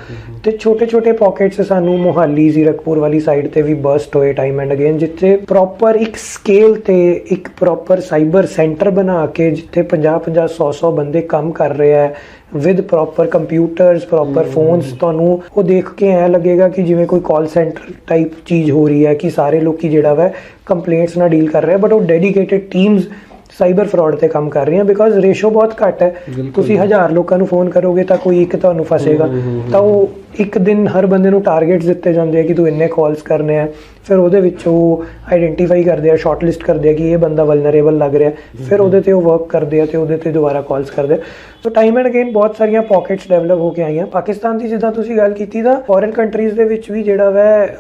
ਤੇ ਛੋਟੇ ਛੋਟੇ ਪਾਕਟਸ ਸਾਨੂੰ ਮੁਹਾਲੀ ਜ਼ੀਰਕਪੁਰ ਵਾਲੀ ਸਾਈਡ ਤੇ ਵੀ ਬਰਸਟ ਹੋਏ ਟਾਈਮ ਐਂਡ ਅਗੇਨ ਜਿੱਥੇ ਪ੍ਰੋਪਰ ਇੱਕ ਸਕੇਲ ਤੇ ਇੱਕ ਪ੍ਰੋਪਰ ਸਾਈਬਰ ਸੈਂਟਰ ਬਣਾ ਕੇ ਜਿੱਥੇ 50 50 100 100 ਬੰਦੇ ਕੰਮ ਕਰ ਰਹੇ ਹੈ with proper computers proper phones ਤੁਹਾਨੂੰ ਉਹ ਦੇਖ ਕੇ ਐ ਲੱਗੇਗਾ ਕਿ ਜਿਵੇਂ ਕੋਈ ਕਾਲ ਸੈਂਟਰ ਟਾਈਪ ਚੀਜ਼ ਹੋ ਰਹੀ ਹੈ ਕਿ ਸਾਰੇ ਲੋਕੀ ਜਿਹੜਾ ਵਾ ਕੰਪਲੇਂਟਸ ਨਾਲ ਡੀਲ ਕਰ ਰਹੇ ਬਟ ਉਹ ਡੈਡੀਕੇਟਿਡ ਟੀਮਸ ਸਾਈਬਰ ਫਰਾਡ ਤੇ ਕੰਮ ਕਰ ਰਹੀਆਂ ਬਿਕਾਜ਼ ਰੇਸ਼ੋ ਬਹੁਤ ਘੱਟ ਹੈ। ਤੁਸੀਂ ਹਜ਼ਾਰ ਲੋਕਾਂ ਨੂੰ ਫੋਨ ਕਰੋਗੇ ਤਾਂ ਕੋਈ ਇੱਕ ਤੁਹਾਨੂੰ ਫਸੇਗਾ। ਤਾਂ ਉਹ ਇੱਕ ਦਿਨ ਹਰ ਬੰਦੇ ਨੂੰ ਟਾਰਗੇਟਸ ਦਿੱਤੇ ਜਾਂਦੇ ਆ ਕਿ ਤੂੰ ਇੰਨੇ ਕਾਲਸ ਕਰਨੇ ਆ। ਫਿਰ ਉਹਦੇ ਵਿੱਚ ਉਹ ਆਇਡੈਂਟੀਫਾਈ ਕਰਦੇ ਆ ਸ਼ਾਰਟਲਿਸਟ ਕਰਦੇ ਆ ਕਿ ਇਹ ਬੰਦਾ ਵਲਨਰੇਬਲ ਲੱਗ ਰਿਹਾ। ਫਿਰ ਉਹਦੇ ਤੇ ਉਹ ਵਰਕ ਕਰਦੇ ਆ ਤੇ ਉਹਦੇ ਤੇ ਦੁਬਾਰਾ ਕਾਲਸ ਕਰਦੇ ਆ। ਸੋ ਟਾਈਮ ਐਂਡ ਅਗੇਨ ਬਹੁਤ ਸਾਰੀਆਂ ਪਾਕਟਸ ਡਿਵੈਲਪ ਹੋ ਕੇ ਆਈਆਂ। ਪਾਕਿਸਤਾਨ ਦੀ ਜਿੱਦਾਂ ਤੁਸੀਂ ਗੱਲ ਕੀਤੀ ਤਾਂ ਫੋਰਨ ਕੰਟਰੀਜ਼ ਦੇ ਵਿੱਚ ਵੀ ਜਿਹੜਾ ਵੈ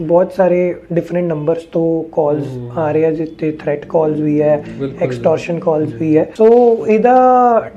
ਬਹੁਤ ਸਾਰੇ ਡਿਫਰੈਂਟ ਨੰਬਰਸ ਤੋਂ ਕਾਲਸ ਆ ਰਹੇ ਆ ਜਿੱਤੇ ਥ੍ਰੈਟ ਕਾਲਸ ਵੀ ਹੈ। ਐਕਸਟੋਰਸ਼ਨ ਕਾਲਸ ਵੀ ਹੈ। ਸੋ ਇਹਦਾ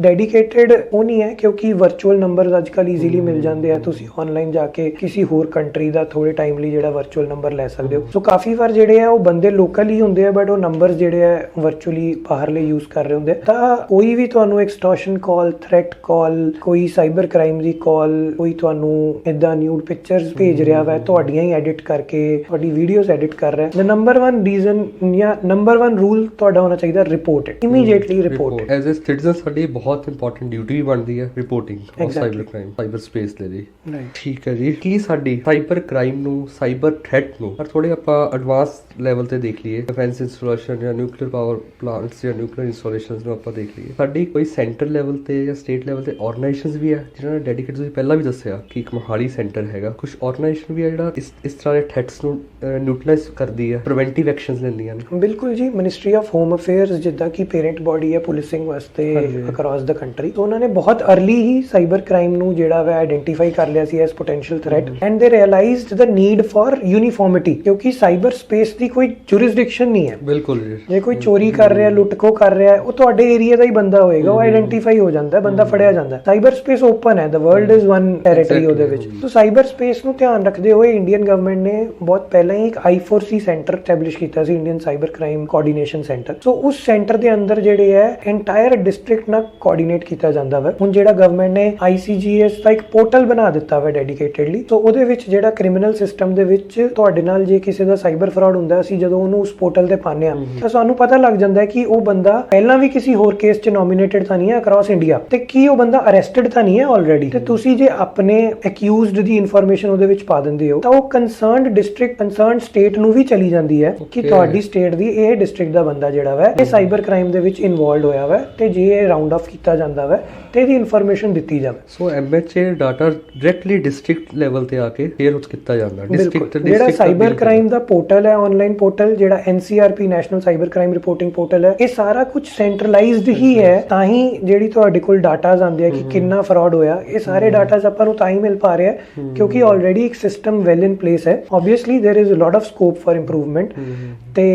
ਡੈਡੀਕੇਟਿਡ ਉਹ ਨਹੀਂ ਹੈ ਕਿਉਂਕਿ ਵਰਚੁਅਲ ਨੰਬਰਸ ਅੱਜਕੱਲ ਈਜ਼ੀਲੀ ਮਿਲ ਜਾਂਦੇ ਆ। ਤੁਸੀਂ ਆਨਲਾਈਨ ਜਾ ਕੇ ਕਿਸੇ ਹੋਰ ਕੰਟਰੀ ਦਾ ਥੋੜੇ ਟਾਈਮ ਲਈ ਜਿਹੜਾ ਵਰਚੁਅਲ ਨੰਬਰ ਲੈ ਸਕਦੇ ਹੋ। ਸੋ ਕਾਫੀ ਵਾਰ ਜਿਹੜੇ ਆ ਉਹ ਬੰਦੇ ਲੋਕਲ ਹੀ ਹੁੰਦੇ ਆ ਬਟ ਉਹ ਨੰਬਰਸ ਜਿਹੜੇ ਆ ਵਰਚੁਅਲੀ ਬਾਹਰਲੇ ਯੂਜ਼ ਕਰ ਰਹੇ ਹੁੰਦੇ ਆ। ਤਾਂ ਕੋਈ ਵੀ ਤੁਹਾਨੂੰ ਐਕਸਟੋਰਸ਼ਨ ਕਾਲ ਥ੍ਰੈਟ ਕਾਲ ਕੋਈ ਸਾਈਬਰ ਕ੍ਰਾਈਮ ਦੀ ਕਾਲ ਕੋਈ ਤੁਹਾਨੂੰ ਇਦਾਂ ਨਿਊਡ ਪਿਕਚਰਸ ਭੇਜ ਰਿਹਾ ਵਾ ਤੁਹਾਡੀਆਂ ਹੀ ਐਡਿਟ ਕਰਕੇ ਤੁਹਾਡੀ ਵੀਡੀਓਜ਼ ਐਡਿਟ ਕਰ ਰਿਹਾ। ਦ ਨੰਬਰ 1 ਰੀਜ਼ਨ ਜਾਂ ਨੰਬਰ 1 ਰੂਲ ਤੁਹਾਡਾ ਹੋਣਾ ਚਾਹੀਦਾ report it immediately report as a citizen ਸਾਡੀ ਬਹੁਤ ਇੰਪੋਰਟੈਂਟ ਡਿਊਟੀ ਬਣਦੀ ਹੈ reporting of. Cyber crime cyber space ਦੇ ਲਈ। ਰਾਈਟ ਠੀਕ ਹੈ ਜੀ। ਕੀ ਸਾਡੀ ਸਾਈਬਰ ਕ੍ਰਾਈਮ ਨੂੰ ਸਾਈਬਰ ਥ੍ਰੈਟ ਨੂੰ ਪਰ ਥੋੜੇ ਆਪਾਂ ਐਡਵਾਂਸ ਲੈਵਲ ਤੇ ਦੇਖ ਲਈਏ। ਡਿਫੈਂਸ ਇੰਸਟਾਲੇਸ਼ਨ ਜਾਂ ਨਿਊਕਲੀਅਰ ਪਾਵਰ ਪਲਾਂਟਸ ਜਾਂ ਨਿਊਕਲੀਅਰ ਇੰਸਟਾਲੇਸ਼ਨਸ ਨੂੰ ਆਪਾਂ ਦੇਖ ਲਈਏ। ਸਾਡੀ ਕੋਈ ਸੈਂਟਰ ਲੈਵਲ ਤੇ ਜਾਂ ਸਟੇਟ ਲੈਵਲ ਤੇ ਆਰਗੇਨਾਈਜੇਸ਼ਨਸ ਵੀ ਹੈ ਜਿਨ੍ਹਾਂ ਨੇ ਡੈਡੀਕੇਟ ਤੁਸੀਂ ਪਹਿਲਾਂ ਵੀ ਦੱਸਿਆ ਕਿ ਇੱਕ ਮੋਹਾਲੀ ਸੈਂਟਰ ਹੈਗਾ। ਕੁਝ ਆਰਗੇਨਾਈਜੇਸ਼ਨ ਵੀ ਹੈ ਜਿਹੜਾ ਇਸ ਇਸ ਤਰ੍ਹਾਂ ਦੇ ਥ੍ਰੈਟਸ ਨੂੰ ਨਿਊਟਰਲਾਈਜ਼ ਕਰਦੀ ਹੈ ਪ੍ਰੀਵੈਂਟਿਵ ਐਕਸ਼ਨਸ ਲੈਂਦੀਆਂ ਨੇ। ਬਿਲਕੁਲ ਜੀ ਮਿਨਿਸਟਰੀ ਆਫ ਹੋਮ ਅਫੇਅਰਸ ਜਿੱਦਾਂ ਕਿ ਪੇਰੈਂਟ ਬਾਡੀ ਹੈ ਪੁਲਿਸਿੰਗ ਵਾਸਤੇ। ਅਕ੍ਰੋਸ ਦਾ ਕੰਟਰੀ ਉਹਨਾਂ ਨੇ ਬਹੁਤ अर्ਲੀ ਹੀ ਸਾਈਬਰ ਕ੍ਰਾਈਮ ਨੂੰ ਜਿਹੜਾ ਵਾ ਆਇਡੈਂਟੀਫਾਈ ਕਰ ਲਿਆ ਸੀ as potential threat and they realised the need for uniformity ਕਿਉਂਕਿ ਸਾਈਬਰ ਸਪੇਸ ਦੀ ਕੋਈ ਜੁਰਿਸਡਿਕਸ਼ਨ ਨਹੀਂ ਹੈ ਬਿਲਕੁਲ ਜੀ ਕੋਈ ਚੋਰੀ ਕਰ ਰਿਹਾ ਲੁੱਟਖੋ ਕਰ ਰਿਹਾ ਹੈ, ਉਹ ਤੁਹਾਡੇ ਏਰੀਆ ਦਾ ਹੀ ਬੰਦਾ ਹੋਏਗਾ ਉਹ ਆਇਡੈਂਟੀਫਾਈ ਹੋ ਜਾਂਦਾ ਹੈ ਬੰਦਾ ਫੜਿਆ ਜਾਂਦਾ ਹੈ ਸਾਈਬਰ ਸਪੇਸ ਓਪਨ ਹੈ the world is one territory ਉਹਦੇ ਵਿੱਚ ਸੋ ਸਾਈਬਰ ਸਪੇਸ ਨੂੰ ਧਿਆਨ ਰੱਖਦੇ ਹੋਏ ਇੰਡੀਅਨ ਗਵਰਨਮੈਂਟ ਨੇ ਬਹੁਤ ਪਹਿਲਾਂ ਹੀ ਇੱਕ I4C ਸੈਂਟਰ ਐਸਟੈਬਲਿਸ਼ ਕੀਤਾ ਸੀ Indian cyber crime coordination centre so ਉਸ ਸੈਂਟਰ ਦੇ ਅੰਦਰ ਜਿਹੜੇ ਹੈ ਐਂਟਾਇਰ ਡਿਸਟ੍ਰਿਕਟ ਨਾਲ ਕੋਆਰਡੀਨੇਟ ਕੀਤਾ ਜਾਂਦਾ ਵਾ ਹੁਣ ਜਿਹੜਾ ਗਵਰਨਮੈਂਟ ਨੇ ICGS ਦਾ ਇੱਕ ਪੋਰਟਲ ਬਣਾ ਦਿੱਤਾ ਵਾ ਡੈਡੀਕੇਟਡਲੀ ਸੋ ਉਹਦੇ ਵਿੱਚ ਜਿਹੜਾ ਕ੍ਰਿਮੀਨਲ ਸਿਸਟਮ ਦੇ ਵਿੱਚ ਤੁਹਾਡੇ ਨਾਲ ਜੇ ਕਿਸੇ ਦਾ ਸਾਈਬਰ ਫਰਾਡ ਹੁੰਦਾ ਅਸੀਂ ਜਦੋਂ ਉਹਨੂੰ ਉਸ ਪੋਰਟਲ ਤੇ ਪਾਉਂਦੇ ਆ ਤਾਂ ਸਾਨੂੰ ਪਤਾ ਲੱਗ ਜਾਂਦਾ ਹੈ ਕਿ ਉਹ ਬੰਦਾ ਪਹਿਲਾਂ ਵੀ ਕਿਸੇ ਹੋਰ ਕੇਸ 'ਚ ਨੋਮੀਨੇਟਡ ਤਾਂ ਨਹੀਂ ਹੈ ਅਕ੍ਰੋਸ ਇੰਡੀਆ ਤੇ ਕੀ ਉਹ ਬੰਦਾ ਅਰੈਸਟਡ ਤਾਂ ਨਹੀਂ ਹੈ ਆਲਰੇਡੀ ਤੇ ਤੁਸੀਂ ਜੇ ਆਪਣੇ ਅਕਿਊਜ਼ਡ ਦੀ ਇਨਫੋਰਮੇਸ਼ਨ ਉਹਦੇ ਵਿੱਚ ਪਾ ਦਿੰਦੇ ਹੋ ਤਾਂ ਉਹ ਕੰਸਰਨਡ ਡਿਸਟ੍ਰਿਕਟ ਕੰਸਰਨਡ ਸਟੇਟ ਨੂੰ ਵੀ ਚਲੀ ਜਾਂਦੀ ਹੈ ਕਿ. ਤੁਹਾਡੀ ਸਟੇਟ ਦੀ ਇਹ ਡਿਸਟ੍ਰਿਕਟ ਦਾ ਬੰਦਾ ਜਿਹੜਾ ਵਾ ਇਹ ਸਾਈਬਰ ਕ੍ਰਾਈਮ ਦੇ ਵਿੱਚ ਇਨਵੋਲਡ ਹੋਇਆ ਵਾ ਤੇ ਜੇ ਇਹ ਰਾਉਂਡ ਆਫ ਕੀਤਾ ਜਾਂਦਾ ਵਾ ਤੇ ਇਹਦੀ ਇਨਫੋਰਮੇਸ਼ਨ ਦਿੱਤੀ ਜਾਵੇ। So MHA data directly directly district level ਤੇ ਆ ਕੇ ਫੇਰ ਉਸ ਕੀਤਾ ਜਾਂਦਾ। ਡਿਸਟ੍ਰਿਕਟ ਜਿਹੜਾ ਸਾਈਬਰ ਕ੍ਰਾਈਮ ਦਾ ਪੋਰਟਲ ਹੈ ਆਨਲਾਈਨ ਪੋਰਟਲ ਜਿਹੜਾ NCRP national cyber crime reporting portal ਹੈ ਇਹ ਸਾਰਾ ਕੁਝ ਸੈਂਟਰਲਾਈਜ਼ਡ ਹੀ ਹੈ। ਤਾਂ ਹੀ ਜਿਹੜੀ ਤੁਹਾਡੇ ਕੋਲ ਡਾਟਾਜ਼ ਆਉਂਦੇ ਆ ਕਿ ਕਿੰਨਾ ਫਰਾਡ ਹੋਇਆ ਇਹ ਸਾਰੇ ਡਾਟਾਜ਼ ਆਪਾਂ ਨੂੰ ਤਾਂ ਹੀ ਮਿਲ ਪਾ ਰਿਹਾ ਕਿਉਂਕਿ ਆਲਰੇਡੀ ਇੱਕ ਸਿਸਟਮ ਵੈਲ ਇਨ ਪਲੇਸ ਹੈ। Obviously there is a lot of scope for improvement ਤੇ